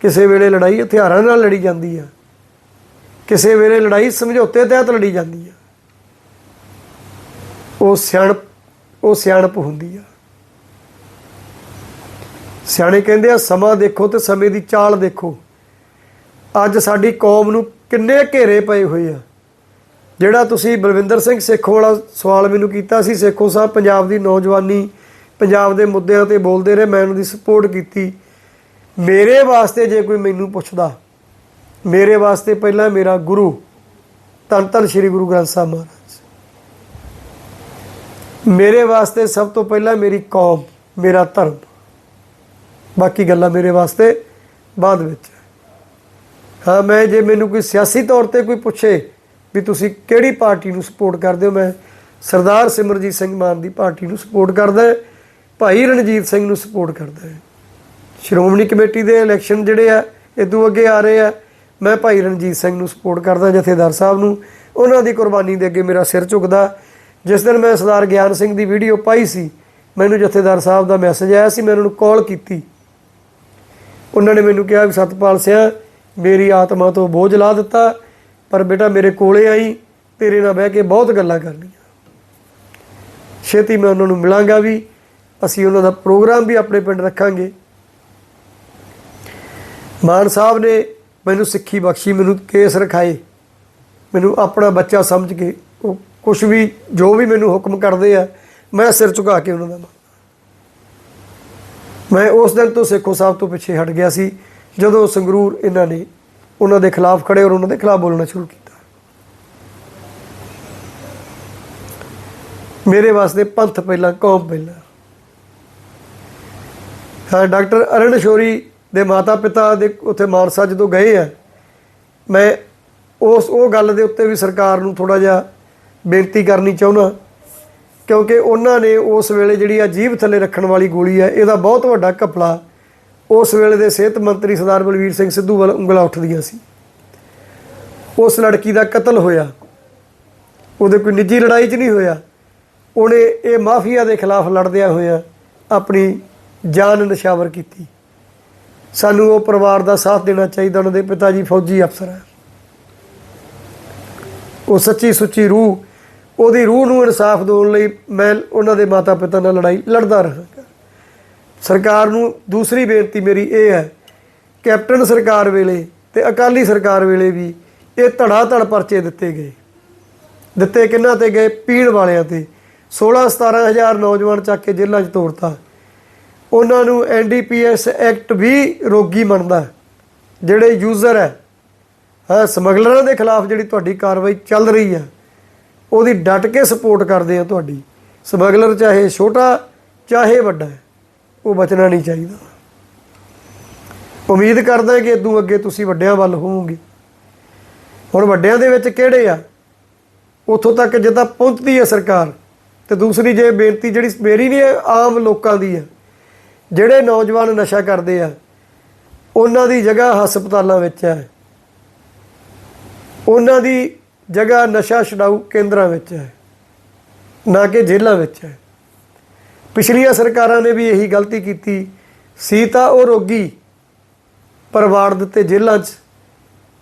S1: ਕਿਸੇ ਵੇਲੇ ਲੜਾਈ ਹਥਿਆਰਾਂ ਨਾਲ ਲੜੀ ਜਾਂਦੀ ਆ। ਕਿਸੇ ਵੇਲੇ ਲੜਾਈ ਸਮਝੌਤੇ ਤਹਿਤ ਲੜੀ ਜਾਂਦੀ ਆ। ਉਹ ਸਿਆਣਪ ਉਹ ਸਿਆਣਪ ਹੁੰਦੀ ਆ। ਸਿਆਣੇ ਕਹਿੰਦੇ ਆ, ਸਮਾਂ ਦੇਖੋ ਤੇ ਸਮੇਂ ਦੀ ਚਾਲ ਦੇਖੋ। ਅੱਜ ਸਾਡੀ ਕੌਮ ਨੂੰ ਕਿੰਨੇ ਘੇਰੇ ਪਏ ਹੋਏ ਆ। ਜਿਹੜਾ ਤੁਸੀਂ ਬਲਵਿੰਦਰ ਸਿੰਘ ਸੇਖੋਂ ਵਾਲਾ ਸਵਾਲ ਮੈਨੂੰ ਕੀਤਾ ਸੀ, ਸੇਖੋਂ ਸਾਹਿਬ ਪੰਜਾਬ ਦੀ ਨੌਜਵਾਨੀ, ਪੰਜਾਬ ਦੇ ਮੁੱਦਿਆਂ ਤੇ ਬੋਲਦੇ ਰਹੇ, ਮੈਂ ਉਹਨਾਂ ਦੀ ਸਪੋਰਟ ਕੀਤੀ। ਮੇਰੇ ਵਾਸਤੇ ਜੇ ਕੋਈ ਮੈਨੂੰ ਪੁੱਛਦਾ, ਮੇਰੇ ਵਾਸਤੇ ਪਹਿਲਾਂ ਮੇਰਾ ਗੁਰੂ, ਧੰਨ ਧੰਨ ਸ੍ਰੀ ਗੁਰੂ ਗ੍ਰੰਥ ਸਾਹਿਬ ਮਹਾਰਾਜ। ਮੇਰੇ ਵਾਸਤੇ ਸਭ ਤੋਂ ਪਹਿਲਾਂ ਮੇਰੀ ਕੌਮ, ਮੇਰਾ ਧਰਮ। ਬਾਕੀ ਗੱਲਾਂ ਮੇਰੇ ਵਾਸਤੇ ਬਾਅਦ ਵਿੱਚ। ਹਾਂ, ਮੈਂ ਜੇ ਮੈਨੂੰ ਕੋਈ ਸਿਆਸੀ ਤੌਰ ਤੇ ਕੋਈ ਪੁੱਛੇ ਵੀ ਤੁਸੀਂ ਕਿਹੜੀ ਪਾਰਟੀ ਨੂੰ ਸਪੋਰਟ ਕਰਦੇ ਹੋ? ਮੈਂ ਸਰਦਾਰ ਸਿਮਰਜੀਤ ਸਿੰਘ ਮਾਨ ਦੀ ਪਾਰਟੀ ਨੂੰ ਸਪੋਰਟ ਕਰਦਾ ਹਾਂ, ਭਾਈ ਰਣਜੀਤ ਸਿੰਘ ਨੂੰ ਸਪੋਰਟ ਕਰਦਾ ਹਾਂ। ਸ਼੍ਰੋਮਣੀ ਕਮੇਟੀ ਦੇ ਇਲੈਕਸ਼ਨ ਜਿਹੜੇ ਆ ਇਦੋਂ ਅੱਗੇ ਆ ਰਹੇ ਆ। ਮੈਂ ਭਾਈ ਰਣਜੀਤ ਸਿੰਘ ਨੂੰ ਸਪੋਰਟ ਕਰਦਾ ਜਥੇਦਾਰ ਸਾਹਿਬ ਨੂੰ। ਉਹਨਾਂ ਦੀ ਕੁਰਬਾਨੀ ਦੇ ਅੱਗੇ ਮੇਰਾ ਸਿਰ ਝੁਕਦਾ। ਜਿਸ ਦਿਨ ਮੈਂ ਸਰਦਾਰ ਗਿਆਨ ਸਿੰਘ ਦੀ ਵੀਡੀਓ ਪਾਈ ਸੀ ਮੈਨੂੰ ਜਥੇਦਾਰ ਸਾਹਿਬ ਦਾ ਮੈਸੇਜ ਆਇਆ ਸੀ ਮੈਂ ਉਹਨਾਂ ਨੂੰ ਕਾਲ ਕੀਤੀ। ਉਹਨਾਂ ਨੇ ਮੈਨੂੰ ਕਿਹਾ ਵੀ ਸਤਪਾਲ ਸਿਆ ਮੇਰੀ ਆਤਮਾ ਤੋਂ ਬੋਝ ਲਾ ਦਿੱਤਾ। ਪਰ ਬੇਟਾ ਮੇਰੇ ਕੋਲੇ ਆਈ, ਤੇਰੇ ਨਾਲ ਬਹਿ ਕੇ ਬਹੁਤ ਗੱਲਾਂ ਕਰਨੀਆਂ ਛੇਤੀ ਮੈਂ ਉਹਨਾਂ ਨੂੰ ਮਿਲਾਂਗਾ ਵੀ, ਅਸੀਂ ਉਹਨਾਂ ਦਾ ਪ੍ਰੋਗਰਾਮ ਵੀ ਆਪਣੇ ਪਿੰਡ ਰੱਖਾਂਗੇ। ਮਾਨ ਸਾਹਿਬ ਨੇ ਮੈਨੂੰ ਸਿੱਖੀ ਬਖਸ਼ੀ, ਮੈਨੂੰ ਕੇਸ ਰਖਾਏ। ਮੈਨੂੰ ਆਪਣਾ ਬੱਚਾ ਸਮਝ ਕੇ, ਉਹ ਕੁਝ ਵੀ, ਜੋ ਵੀ ਮੈਨੂੰ ਹੁਕਮ ਕਰਦੇ ਆ, ਮੈਂ ਸਿਰ ਝੁਕਾ ਕੇ ਉਹਨਾਂ ਦਾ ਮੰਨਦਾ। ਮੈਂ ਉਸ ਦਿਨ ਤੋਂ ਸੇਖੋ ਸਾਹਿਬ ਤੋਂ ਪਿੱਛੇ ਹਟ ਗਿਆ ਸੀ, ਜਦੋਂ ਸੰਗਰੂਰ ਇਹਨਾਂ ਨੇ ਉਹਨਾਂ ਦੇ ਖਿਲਾਫ ਖੜੇ ਔਰ ਉਹਨਾਂ ਦੇ ਖਿਲਾਫ ਬੋਲਣਾ ਸ਼ੁਰੂ ਕੀਤਾ। ਮੇਰੇ ਵਾਸਤੇ ਪੰਥ ਪਹਿਲਾਂ, ਕੌਮ ਪਹਿਲਾਂ। ਹਾਂ, ਡਾਕਟਰ ਅਰਣ ਸ਼ੋਰੀ ਦੇ ਮਾਤਾ ਪਿਤਾ ਦੇ ਉੱਥੇ ਮਾਨਸਾ ਜਦੋਂ ਗਏ ਆ, ਮੈਂ ਉਸ, ਉਹ ਗੱਲ ਦੇ ਉੱਤੇ ਵੀ ਸਰਕਾਰ ਨੂੰ ਥੋੜਾ ਜਿਹਾ ਬੇਨਤੀ ਕਰਨੀ ਚਾਹੁੰਦਾ, ਕਿਉਂਕਿ ਉਹਨਾਂ ਨੇ ਉਸ ਵੇਲੇ ਜਿਹੜੀ ਆ ਜੀਭ ਥੱਲੇ ਰੱਖਣ ਵਾਲੀ ਗੋਲੀ ਆ, ਇਹਦਾ ਬਹੁਤ ਵੱਡਾ ਘਪਲਾ ਉਸ ਵੇਲੇ ਦੇ ਸਿਹਤ ਮੰਤਰੀ ਸਰਦਾਰ ਬਲਵੀਰ ਸਿੰਘ ਸਿੱਧੂ ਵੱਲ ਉਂਗਲਾਂ ਉੱਠਦੀਆਂ ਸੀ। ਉਸ ਲੜਕੀ ਦਾ ਕਤਲ ਹੋਇਆ। ਉਹਦੇ ਕੋਈ ਨਿੱਜੀ ਲੜਾਈ 'ਚ ਨਹੀਂ ਹੋਇਆ। ਉਹਨੇ ਇਹ ਮਾਫੀਆ ਦੇ ਖਿਲਾਫ ਲੜਦਿਆਂ ਹੋਇਆ ਆਪਣੀ ਜਾਨ ਨਿਸ਼ਾਵਰ ਕੀਤੀ। ਸਾਨੂੰ ਉਹ ਪਰਿਵਾਰ ਦਾ ਸਾਥ ਦੇਣਾ ਚਾਹੀਦਾ। ਉਹਨਾਂ ਦੇ ਪਿਤਾ ਜੀ ਫੌਜੀ ਅਫਸਰ ਹੈ। ਉਹ ਸੱਚੀ ਸੁੱਚੀ ਰੂਹ, ਉਹਦੀ ਰੂਹ ਨੂੰ ਇਨਸਾਫ ਦੇਣ ਲਈ ਮੈਂ ਉਹਨਾਂ ਦੇ ਮਾਤਾ ਪਿਤਾ ਨਾਲ ਲੜਾਈ, ਲੜਦਾ ਰਹਾਂਗਾ। ਸਰਕਾਰ ਨੂੰ ਦੂਸਰੀ ਬੇਨਤੀ ਮੇਰੀ ਇਹ ਹੈ, ਕੈਪਟਨ ਸਰਕਾਰ ਵੇਲੇ ਤੇ ਅਕਾਲੀ ਸਰਕਾਰ ਵੇਲੇ ਵੀ ਇਹ ਧੜਾ ਧੜ ਪਰਚੇ ਦਿੱਤੇ ਗਏ। ਦਿੱਤੇ ਕਿੰਨਾ ਤੇ ਗਏ? ਪੀਣ ਵਾਲਿਆਂ ਤੇ। 16 17000 ਨੌਜਵਾਨ ਚੱਕ ਕੇ ਜੇਲ੍ਹਾਂ 'ਚ ਤੋਰਤਾ। ਉਹਨਾਂ ਨੂੰ ਐਨਡੀਪੀਐਸ ਐਕਟ ਵੀ ਰੋਗੀ ਮੰਨਦਾ ਜਿਹੜੇ ਯੂਜ਼ਰ ਹੈ। ਹਾਂ, ਸਮਗਲਰਾਂ ਦੇ ਖਿਲਾਫ ਜਿਹੜੀ ਤੁਹਾਡੀ ਕਾਰਵਾਈ ਚੱਲ ਰਹੀ ਹੈ, ਉਹਦੀ ਡਟ ਕੇ ਸਪੋਰਟ ਕਰਦੇ ਆ ਤੁਹਾਡੀ। ਸਮਗਲਰ ਚਾਹੇ ਛੋਟਾ, ਚਾਹੇ ਵੱਡਾ ਉਹ ਬਚਣਾ ਨਹੀਂ ਚਾਹੀਦਾ। ਉਮੀਦ ਕਰਦਾ ਕਿ ਇਦੋਂ ਅੱਗੇ ਤੁਸੀਂ ਵੱਡਿਆਂ ਵੱਲ ਹੋਵੋਗੇ। ਹੁਣ ਵੱਡਿਆਂ ਦੇ ਵਿੱਚ ਕਿਹੜੇ ਆ? ਉੱਥੋਂ ਤੱਕ ਜਿੱਦਾਂ ਪਹੁੰਚਦੀ ਹੈ ਸਰਕਾਰ, ਤੇ ਦੂਸਰੀ ਜੇ ਬੇਨਤੀ ਜਿਹੜੀ ਮੇਰੀ ਨਹੀਂ ਆਮ ਲੋਕਾਂ ਦੀ ਹੈ ਜਿਹੜੇ ਨੌਜਵਾਨ ਨਸ਼ਾ ਕਰਦੇ ਆ, ਉਹਨਾਂ ਦੀ ਜਗ੍ਹਾ ਹਸਪਤਾਲਾਂ ਵਿੱਚ ਹੈ। ਉਹਨਾਂ ਦੀ ਜਗ੍ਹਾ ਨਸ਼ਾ ਛਡਾਊ ਕੇਂਦਰਾਂ ਵਿੱਚ ਹੈ, ਨਾ ਕਿ ਜੇਲ੍ਹਾਂ ਵਿੱਚ ਹੈ। ਪਿਛਲੀਆਂ ਸਰਕਾਰਾਂ ਨੇ ਵੀ ਇਹੀ ਗਲਤੀ ਕੀਤੀ। ਸੀ ਤਾਂ ਉਹ ਰੋਗੀ ਪਰਵਾੜ ਦਿੱਤੇ ਜੇਲ੍ਹਾਂ 'ਚ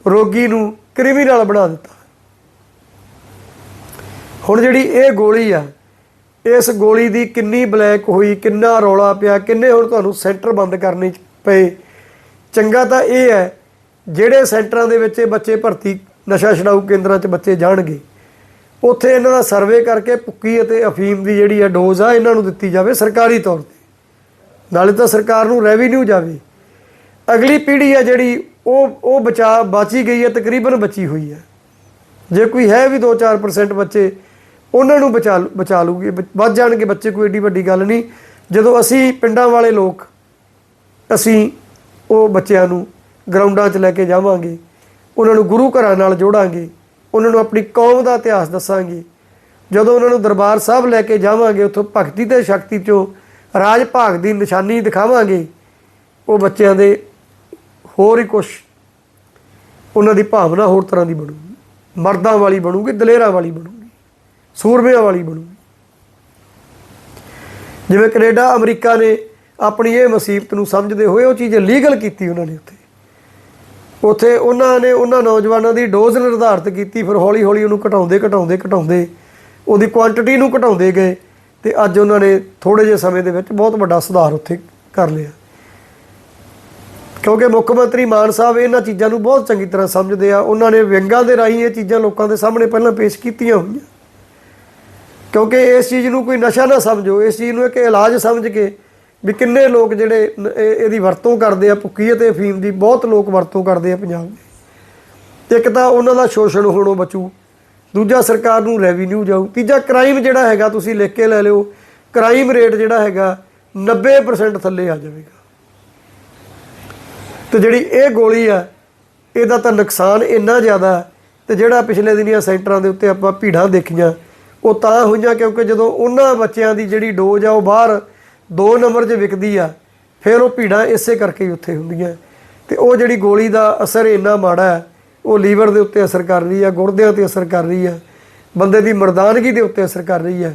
S1: ਰੋਗੀ ਨੂੰ ਕ੍ਰਿਮੀਨਲ ਬਣਾ ਦਿੱਤਾ। ਹੁਣ ਜਿਹੜੀ ਇਹ ਗੋਲੀ ਆ, ਇਸ ਗੋਲੀ ਦੀ ਕਿੰਨੀ ਬਲੈਕ ਹੋਈ, ਕਿੰਨਾ ਰੌਲਾ ਪਿਆ, ਕਿੰਨੇ ਹੁਣ ਤੁਹਾਨੂੰ ਸੈਂਟਰ ਬੰਦ ਕਰਨੇ ਪਏ। ਚੰਗਾ ਤਾਂ ਇਹ ਹੈ, ਜਿਹੜੇ ਸੈਂਟਰਾਂ ਦੇ ਵਿੱਚ ਬੱਚੇ ਭਰਤੀ ਨਸ਼ਾ ਛਡਾਊ ਕੇਂਦਰਾਂ 'ਚ ਬੱਚੇ ਜਾਣਗੇ ਉੱਥੇ ਇਹਨਾਂ ਦਾ ਸਰਵੇ ਕਰਕੇ ਪੁੱਕੀ ਅਤੇ ਅਫੀਮ ਦੀ ਜਿਹੜੀ ਆ ਡੋਜ਼ ਆ, ਇਹਨਾਂ ਨੂੰ ਦਿੱਤੀ ਜਾਵੇ ਸਰਕਾਰੀ ਤੌਰ ਤੇ। ਨਾਲੇ ਤਾਂ ਸਰਕਾਰ ਨੂੰ ਰੈਵਨਿਊ ਜਾਵੇ। ਅਗਲੀ ਪੀੜ੍ਹੀ ਆ ਜਿਹੜੀ, ਉਹ ਉਹ ਬਚਾ, ਬਾਚੀ ਗਈ ਹੈ, ਤਕਰੀਬਨ ਬਚੀ ਹੋਈ ਹੈ। ਜੇ ਕੋਈ ਹੈ ਵੀ 2-4% ਬੱਚੇ, ਉਹਨਾਂ ਨੂੰ ਬਚਾ ਬਚਾ ਲੂਗੇ। ਬ- ਬਚ ਜਾਣਗੇ ਬੱਚੇ, ਕੋਈ ਏਡੀ ਵੱਡੀ ਗੱਲ ਨਹੀਂ। ਜਦੋਂ ਅਸੀਂ ਪਿੰਡਾਂ ਵਾਲੇ ਲੋਕ, ਅਸੀਂ ਉਹ ਬੱਚਿਆਂ ਨੂੰ ਗਰਾਊਂਡਾਂ 'ਚ ਲੈ ਕੇ ਜਾਵਾਂਗੇ, ਉਹਨਾਂ ਨੂੰ ਗੁਰੂ ਘਰਾਂ ਨਾਲ ਜੋੜਾਂਗੇ ਉਹਨਾਂ ਨੂੰ ਆਪਣੀ ਕੌਮ ਦਾ ਇਤਿਹਾਸ ਦੱਸਾਂਗੇ। ਜਦੋਂ ਉਹਨਾਂ ਨੂੰ ਦਰਬਾਰ ਸਾਹਿਬ ਲੈ ਕੇ ਜਾਵਾਂਗੇ, ਉੱਥੋਂ ਭਗਤੀ ਤੇ ਸ਼ਕਤੀ 'ਚੋਂ ਰਾਜ ਭਾਗ ਦੀ ਨਿਸ਼ਾਨੀ ਦਿਖਾਵਾਂਗੇ, ਉਹ ਬੱਚਿਆਂ ਦੇ ਹੋਰ ਹੀ ਕੁਛ। ਉਹਨਾਂ ਦੀ ਭਾਵਨਾ ਹੋਰ ਤਰ੍ਹਾਂ ਦੀ ਬਣੂਗੀ। ਮਰਦਾਂ ਵਾਲੀ ਬਣੂਗੀ, ਦਲੇਰਾਂ ਵਾਲੀ ਬਣੂਗੀ, ਸੂਰਮਿਆਂ ਵਾਲੀ ਬਣੂਗੀ। ਜਿਵੇਂ ਕੈਨੇਡਾ, ਅਮਰੀਕਾ ਨੇ ਆਪਣੀ ਇਹ ਮੁਸੀਬਤ ਨੂੰ ਸਮਝਦੇ ਹੋਏ ਉਹ ਚੀਜ਼ ਲੀਗਲ ਕੀਤੀ ਉਹਨਾਂ ਨੇ ਉੱਥੇ। ਉੱਥੇ ਉਹਨਾਂ ਨੇ ਉਹਨਾਂ ਨੌਜਵਾਨਾਂ ਦੀ ਡੋਜ਼ ਨਿਰਧਾਰਤ ਕੀਤੀ, ਫਿਰ ਹੌਲੀ ਹੌਲੀ ਉਹਨੂੰ ਘਟਾਉਂਦੇ ਘਟਾਉਂਦੇ ਘਟਾਉਂਦੇ, ਉਹਦੀ ਕੁਆਂਟੀਟੀ ਨੂੰ ਘਟਾਉਂਦੇ ਗਏ ਤੇ ਅੱਜ ਉਹਨਾਂ ਨੇ ਥੋੜੇ ਜਿਹੇ ਸਮੇਂ ਦੇ ਵਿੱਚ ਬਹੁਤ ਵੱਡਾ ਸੁਧਾਰ ਉੱਥੇ ਕਰ ਲਿਆ। ਕਿਉਂਕਿ ਮੁੱਖ ਮੰਤਰੀ ਮਾਨ ਸਾਹਿਬ ਇਹਨਾਂ ਚੀਜ਼ਾਂ ਨੂੰ ਬਹੁਤ ਚੰਗੀ ਤਰ੍ਹਾਂ ਸਮਝਦੇ ਆ। ਉਹਨਾਂ ਨੇ ਵਿਅੰਗਾਂ ਦੇ ਰਾਹੀਂ ਇਹ ਚੀਜ਼ਾਂ ਲੋਕਾਂ ਦੇ ਸਾਹਮਣੇ ਪਹਿਲਾਂ ਪੇਸ਼ ਕੀਤੀਆਂ ਹੋਈਆਂ। ਕਿਉਂਕਿ ਇਸ ਚੀਜ਼ ਨੂੰ ਕੋਈ ਨਸ਼ਾ ਨਾ ਸਮਝੋ, ਇਸ ਚੀਜ਼ ਨੂੰ ਇੱਕ ਇਲਾਜ ਸਮਝ ਕੇ ਵੀ ਕਿੰਨੇ ਲੋਕ ਜਿਹੜੇ ਇਹਦੀ ਵਰਤੋਂ ਕਰਦੇ ਆ ਭੁੱਕੀ ਅਤੇ ਅਫੀਮ ਦੀ, ਬਹੁਤ ਲੋਕ ਵਰਤੋਂ ਕਰਦੇ ਆ ਪੰਜਾਬ ਦੇ। ਇੱਕ ਤਾਂ ਉਹਨਾਂ ਦਾ ਸ਼ੋਸ਼ਣ ਹੋਣੋਂ ਬਚੂ, ਦੂਜਾ ਸਰਕਾਰ ਨੂੰ ਰੈਵਨਿਊ ਜਾਊ, ਤੀਜਾ ਕ੍ਰਾਈਮ ਜਿਹੜਾ ਹੈਗਾ ਤੁਸੀਂ ਲਿਖ ਕੇ ਲੈ ਲਿਓ ਕ੍ਰਾਈਮ ਰੇਟ ਜਿਹੜਾ ਹੈਗਾ 90% ਥੱਲੇ ਆ ਜਾਵੇਗਾ। ਤੇ ਜਿਹੜੀ ਇਹ ਗੋਲੀ ਆ, ਇਹਦਾ ਤਾਂ ਨੁਕਸਾਨ ਇੰਨਾ ਜ਼ਿਆਦਾ ਹੈ ਤੇ ਜਿਹੜਾ ਪਿਛਲੇ ਦਿਨੀਆਂ ਸੈਂਟਰਾਂ ਦੇ ਉੱਤੇ ਆਪਾਂ ਭੀੜਾਂ ਦੇਖੀਆਂ, ਉਹ ਤਾਂ ਹੋਈਆਂ ਕਿਉਂਕਿ ਜਦੋਂ ਉਹਨਾਂ ਬੱਚਿਆਂ ਦੀ ਜਿਹੜੀ ਡੋਜ਼ ਆ, ਉਹ ਬਾਹਰ 2 ਨੰਬਰ 'ਚ ਵਿਕਦੀ ਆ, ਫਿਰ ਉਹ ਭੀੜਾਂ ਇਸੇ ਕਰਕੇ ਹੀ ਉੱਥੇ ਹੁੰਦੀਆਂ। ਤੇ ਉਹ ਜਿਹੜੀ ਗੋਲੀ ਦਾ ਅਸਰ ਇੰਨਾ ਮਾੜਾ ਹੈ, ਉਹ ਲੀਵਰ ਦੇ ਉੱਤੇ ਅਸਰ ਕਰ ਰਹੀ ਆ, ਗੁਰਦਿਆਂ ਤੇ ਅਸਰ ਕਰ ਰਹੀ ਆ, ਬੰਦੇ ਦੀ ਮਰਦਾਨਗੀ ਦੇ ਉੱਤੇ ਅਸਰ ਕਰ ਰਹੀ ਹੈ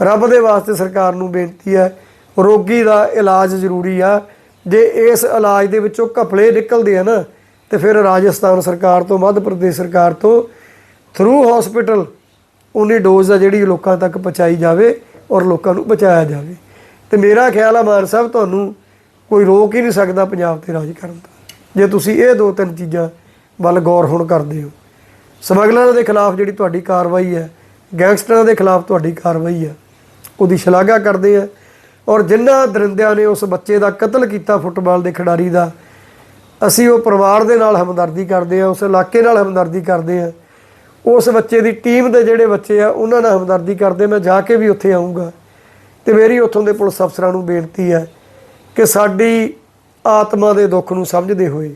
S1: ਰੱਬ ਦੇ ਵਾਸਤੇ ਸਰਕਾਰ ਨੂੰ ਬੇਨਤੀ ਹੈ, ਰੋਗੀ ਦਾ ਇਲਾਜ ਜ਼ਰੂਰੀ ਆ। ਜੇ ਇਸ ਇਲਾਜ ਦੇ ਵਿੱਚੋਂ ਘਪਲੇ ਨਿਕਲਦੇ ਆ ਨਾ, ਤੇ ਫਿਰ ਰਾਜਸਥਾਨ ਸਰਕਾਰ ਤੋਂ, ਮੱਧ ਪ੍ਰਦੇਸ਼ ਸਰਕਾਰ ਤੋਂ ਥਰੂ ਹਸਪੀਟਲ ਉਨੀ ਡੋਜ਼ ਆ ਜਿਹੜੀ ਲੋਕਾਂ ਤੱਕ ਪਹੁੰਚਾਈ ਜਾਵੇ ਔਰ ਲੋਕਾਂ ਨੂੰ ਬਚਾਇਆ ਜਾਵੇ। ਤੇ ਮੇਰਾ ਖਿਆਲ ਆ ਮਾਨ ਸਾਹਿਬ, ਤੁਹਾਨੂੰ ਕੋਈ ਰੋਕ ਹੀ ਨਹੀਂ ਸਕਦਾ ਪੰਜਾਬ ਤੇ ਰਾਜ ਕਰਨ ਤੋਂ ਜੇ ਤੁਸੀਂ ਇਹ ਦੋ ਤਿੰਨ ਚੀਜ਼ਾਂ ਵੱਲ ਗੌਰ ਹੁਣ ਕਰਦੇ ਹੋ। ਸਮਗਲਰਾਂ ਦੇ ਖਿਲਾਫ ਜਿਹੜੀ ਤੁਹਾਡੀ ਕਾਰਵਾਈ ਹੈ, ਗੈਂਗਸਟਰਾਂ ਦੇ ਖਿਲਾਫ ਤੁਹਾਡੀ ਕਾਰਵਾਈ ਹੈ, ਉਹਦੀ ਸ਼ਲਾਘਾ ਕਰਦੇ ਆ। ਔਰ ਜਿਨ੍ਹਾਂ ਦਰਿੰਦਿਆਂ ਨੇ ਉਸ ਬੱਚੇ ਦਾ ਕਤਲ ਕੀਤਾ ਫੁੱਟਬਾਲ ਦੇ ਖਿਡਾਰੀ ਦਾ, ਅਸੀਂ ਉਹ ਪਰਿਵਾਰ ਦੇ ਨਾਲ ਹਮਦਰਦੀ ਕਰਦੇ ਆ, ਉਸ ਇਲਾਕੇ ਨਾਲ ਹਮਦਰਦੀ ਕਰਦੇ ਆ। ਉਸ ਬੱਚੇ ਦੀ ਟੀਮ ਦੇ ਜਿਹੜੇ ਬੱਚੇ ਆ, ਉਹਨਾਂ ਨਾਲ ਹਮਦਰਦੀ ਕਰਦੇ ਮੈਂ ਜਾ ਕੇ ਵੀ ਉੱਥੇ ਆਉਂਗਾ ਤੇ ਮੇਰੀ ਉੱਥੋਂ ਦੇ ਪੁਲਿਸ ਅਫਸਰਾਂ ਨੂੰ ਬੇਨਤੀ ਹੈ ਕਿ ਸਾਡੀ ਆਤਮਾ ਦੇ ਦੁੱਖ ਨੂੰ ਸਮਝਦੇ ਹੋਏ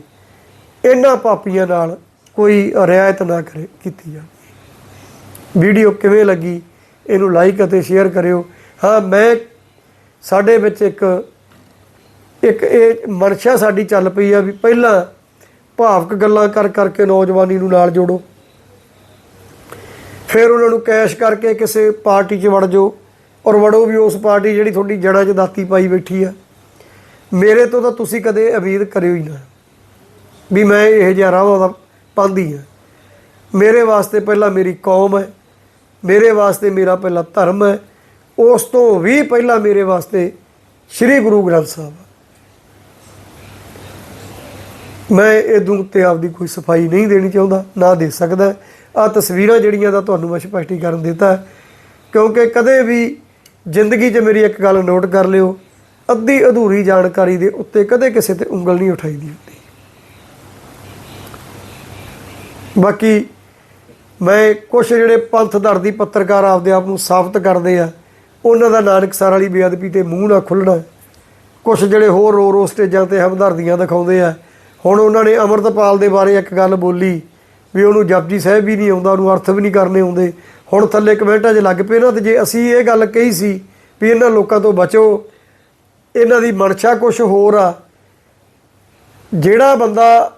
S1: ਇਹਨਾਂ ਪਾਪੀਆਂ ਨਾਲ ਕੋਈ ਰਿਆਇਤ ਨਾ ਕਰੇ, ਕੀਤੀ ਜਾਵੇ। ਵੀਡੀਓ ਕਿਵੇਂ ਲੱਗੀ, ਇਹਨੂੰ ਲਾਈਕ ਅਤੇ ਸ਼ੇਅਰ ਕਰਿਓ। ਹਾਂ, ਮੈਂ ਸਾਡੇ ਵਿੱਚ ਇੱਕ ਇੱਕ ਇਹ ਮਨਸ਼ਾ ਸਾਡੀ ਚੱਲ ਪਈ ਆ ਵੀ ਪਹਿਲਾਂ ਭਾਵਕ ਗੱਲਾਂ ਕਰ ਕਰਕੇ ਨੌਜਵਾਨੀ ਨੂੰ ਨਾਲ ਜੋੜੋ। ਫਿਰ ਉਹਨਾਂ ਨੂੰ ਕੈਸ਼ ਕਰਕੇ ਕਿਸੇ ਪਾਰਟੀ 'ਚ ਵੜ ਜਾਓ। ਔਰ ਵੜੋ ਵੀ ਉਸ ਪਾਰਟੀ ਜਿਹੜੀ ਤੁਹਾਡੀ ਜੜ੍ਹਾਂ 'ਚ ਦਾਤੀ ਪਾਈ ਬੈਠੀ ਆ, ਮੇਰੇ ਤੋਂ ਤਾਂ ਤੁਸੀਂ ਕਦੇ ਉਮੀਦ ਕਰਿਓ ਹੀ ਨਾ। ਵੀ ਮੈਂ ਇਹ ਜਿਹਾ ਰਾਹ ਦਾ ਪਾਉਂਦੀ ਆ। ਮੇਰੇ ਵਾਸਤੇ ਪਹਿਲਾਂ ਮੇਰੀ ਕੌਮ ਹੈ, ਮੇਰੇ ਵਾਸਤੇ ਮੇਰਾ ਪਹਿਲਾ ਧਰਮ ਹੈ, ਉਸ ਤੋਂ ਵੀ ਪਹਿਲਾਂ ਮੇਰੇ ਵਾਸਤੇ ਸ੍ਰੀ ਗੁਰੂ ਗ੍ਰੰਥ ਸਾਹਿਬ ਹੈ। ਮੈਂ ਇਹਦੋਂ ਉੱਤੇ ਆਪਦੀ ਕੋਈ ਸਫ਼ਾਈ ਨਹੀਂ ਦੇਣੀ ਚਾਹੁੰਦਾ, ਨਾ ਦੇ ਸਕਦਾ। ਆ ਤਸਵੀਰਾਂ ਜਿਹੜੀਆਂ ਦਾ ਤੁਹਾਨੂੰ ਮੈਂ ਸਪਸ਼ਟੀਕਰਨ ਦਿੱਤਾ, ਕਿਉਂਕਿ ਕਦੇ ਵੀ ਜ਼ਿੰਦਗੀ 'ਚ ਮੇਰੀ ਇੱਕ ਗੱਲ ਨੋਟ ਕਰ ਲਿਓ, ਅੱਧੀ ਅਧੂਰੀ ਜਾਣਕਾਰੀ ਦੇ ਉੱਤੇ ਕਦੇ ਕਿਸੇ ਤੇ ਉਂਗਲ ਨਹੀਂ ਉਠਾਈ ਦੀ ਹੁੰਦੀ। ਬਾਕੀ ਮੈਂ ਕੁਝ ਜਿਹੜੇ ਪੰਥ ਦਰਦੀ ਪੱਤਰਕਾਰ ਆਪਦੇ ਆਪ ਨੂੰ ਸਾਬਤ ਕਰਦੇ ਆ, ਉਹਨਾਂ ਦਾ ਨਾਨਕਸਰ ਵਾਲੀ ਬੇਅਦਬੀ ਤੇ ਮੂੰਹ ਨਾ ਖੁੱਲਣਾ। ਕੁਝ ਜਿਹੜੇ ਹੋਰ ਰੋ ਰੋ ਸਟੇਜਾਂ ਤੇ ਹਮਦਰਦੀਆਂ ਦਿਖਾਉਂਦੇ ਆ, ਹੁਣ ਉਹਨਾਂ ਨੇ ਅਮਰਤਪਾਲ ਦੇ ਬਾਰੇ ਇੱਕ ਗੱਲ ਬੋਲੀ ਵੀ ਉਹਨੂੰ ਜਪਜੀ ਸਾਹਿਬ ਵੀ ਨਹੀਂ ਆਉਂਦਾ, ਉਹਨੂੰ ਅਰਥ ਵੀ ਨਹੀਂ ਕਰਨੇ ਆਉਂਦੇ। ਹੁਣ ਥੱਲੇ ਕਮੈਂਟਾਂ 'ਚ ਲੱਗ ਪਏ ਨਾ ਤੇ ਜੇ ਅਸੀਂ ਇਹ ਗੱਲ ਕਹੀ ਸੀ ਵੀ ਇਹਨਾਂ ਲੋਕਾਂ ਤੋਂ ਬਚੋ, ਇਹਨਾਂ ਦੀ ਮਨਸ਼ਾ ਕੁਝ ਹੋਰ ਆ। ਜਿਹੜਾ ਬੰਦਾ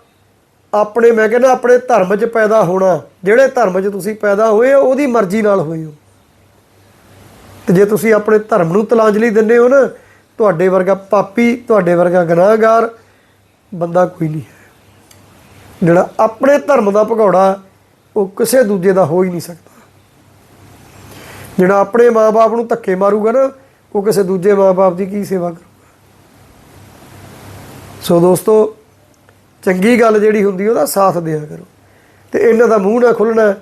S1: ਆਪਣੇ, ਮੈਂ ਕਹਿੰਦਾ ਆਪਣੇ ਧਰਮ 'ਚ ਪੈਦਾ ਹੋਣਾ, ਜਿਹੜੇ ਧਰਮ 'ਚ ਤੁਸੀਂ ਪੈਦਾ ਹੋਏ ਹੋ, ਉਹਦੀ ਮਰਜ਼ੀ ਨਾਲ ਹੋਏ ਹੋ। ਤੇ ਜੇ ਤੁਸੀਂ ਆਪਣੇ ਧਰਮ ਨੂੰ ਤਲਾਂਜਲੀ ਦਿੰਦੇ ਹੋ ਨਾ, ਤੁਹਾਡੇ ਵਰਗਾ ਪਾਪੀ, ਤੁਹਾਡੇ ਵਰਗਾ ਗੁਨਾਹਗਾਰ ਬੰਦਾ ਕੋਈ ਨਹੀਂ ਹੈ। ਜਿਹੜਾ ਆਪਣੇ ਧਰਮ ਦਾ ਭਗੌੜਾ, ਉਹ ਕਿਸੇ ਦੂਜੇ ਦਾ ਹੋ ਹੀ ਨਹੀਂ ਸਕਦਾ। ਜਿਹੜਾ ਆਪਣੇ ਮਾਪੇ ਨੂੰ ਧੱਕੇ ਮਾਰੂਗਾ ਨਾ, ਉਹ ਕਿਸੇ ਦੂਜੇ ਮਾਪੇ ਦੀ ਕੀ ਸੇਵਾ ਕਰੂਗਾ? ਸੋ ਦੋਸਤੋ, ਚੰਗੀ ਗੱਲ ਜਿਹੜੀ ਹੁੰਦੀ ਉਹਦਾ ਸਾਥ ਦਿਆ ਕਰੋ। ਤੇ ਇਹਨਾਂ ਦਾ ਮੂੰਹ ਨਾ ਖੁੱਲਣਾ।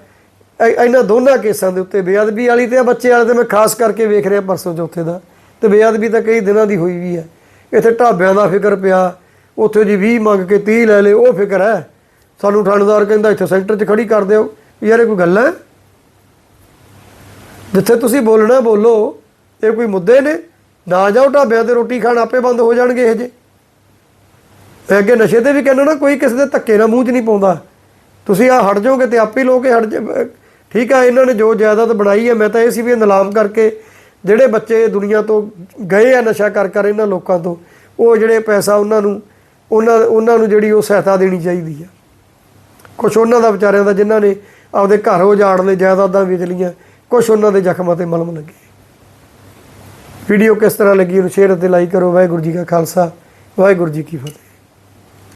S1: ਇਹ- ਇਹਨਾਂ ਦੋਨਾਂ ਕੇਸਾਂ ਦੇ ਉੱਤੇ, ਬੇਅਦਬੀ ਵਾਲੀ ਤੇ ਬੱਚੇ ਵਾਲੇ ਤੇ ਮੈਂ ਖਾਸ ਕਰਕੇ ਵੇਖ ਰਿਹਾ ਪਰਸੋਂ ਚੌਥੇ ਦਾ। ਤੇ ਬੇਅਦਬੀ ਤਾਂ ਕਈ ਦਿਨਾਂ ਦੀ ਹੋਈ ਵੀ ਹੈ ਇੱਥੇ ਢਾਬਿਆਂ ਦਾ ਫਿਕਰ ਪਿਆ। ਉੱਥੇ ਜੀ 20 ਮੰਗ ਕੇ 30 ਲੈ ਲਏ, ਉਹ ਫਿਕਰ ਹੈ। ਸਾਨੂੰ ਥਾਣੇਦਾਰ ਕਹਿੰਦਾ, ਇੱਥੇ ਸੈਂਟਰ 'ਚ ਖੜੀ ਕਰ ਦਿਓ। ਯਾਰ, ਇਹ ਕੋਈ ਗੱਲ ਹੈ? ਜਿੱਥੇ ਤੁਸੀਂ ਬੋਲਣਾ ਬੋਲੋ, ਇਹ ਕੋਈ ਮੁੱਦੇ ਨੇ? ਨਾ ਜਾਓ ਢਾਬਿਆਂ ਤੇ ਰੋਟੀ ਖਾਣ, ਆਪੇ ਬੰਦ ਹੋ ਜਾਣਗੇ ਇਹ ਜੇ। ਮੈਂ ਅੱਗੇ ਨਸ਼ੇ ਤੇ ਵੀ ਕਹਿੰਦਾ ਨਾ, ਕੋਈ ਕਿਸੇ ਦੇ ਧੱਕੇ ਨਾਲ ਮੂੰਹ 'ਚ ਨਹੀਂ ਪਾਉਂਦਾ। ਤੁਸੀਂ ਆ ਹਟ ਜਾਓਗੇ ਤੇ ਆਪੇ ਲੋਕ ਹਟ ਜਾ- ਠੀਕ ਆ, ਇਹਨਾਂ ਨੇ ਜੋ ਜਾਇਦਾਦ ਬਣਾਈ ਹੈ ਮੈਂ ਤਾਂ ਇਹ ਸੀ ਵੀ ਨਿਲਾਮ ਕਰਕੇ ਜਿਹੜੇ ਬੱਚੇ ਦੁਨੀਆ ਤੋਂ ਗਏ ਆ ਨਸ਼ਾ ਕਰ ਕਰ ਇਹਨਾਂ ਲੋਕਾਂ ਤੋਂ, ਉਹ ਜਿਹੜੇ ਪੈਸਾ ਉਹਨਾਂ ਨੂੰ, ਉਹਨਾਂ ਉਹਨਾਂ ਨੂੰ ਜਿਹੜੀ ਉਹ ਸਹਾਇਤਾ ਦੇਣੀ ਚਾਹੀਦੀ ਆ। ਕੁਝ ਉਹਨਾਂ ਦਾ ਵਿਚਾਰਿਆਂ ਦਾ ਜਿਨ੍ਹਾਂ ਨੇ ਆਪਦੇ ਘਰ ਉਜਾੜ ਲਏ ਜਾਇਦਾਦਾਂ ਵੇਚ ਲਈਆਂ ਕੁਝ ਉਹਨਾਂ ਦੇ ਜ਼ਖਮਾਂ ਤੇ ਮਲਮ ਲੱਗੇ। ਵੀਡੀਓ ਕਿਸ ਤਰ੍ਹਾਂ ਲੱਗੀ ਉਹਨੂੰ ਸ਼ੇਅਰ ਅਤੇ ਲਾਈਕ ਕਰੋ। ਵਾਹਿਗੁਰੂ ਜੀ ਕਾ ਖਾਲਸਾ, ਵਾਹਿਗੁਰੂ ਜੀ ਕੀ ਫਤਿਹ।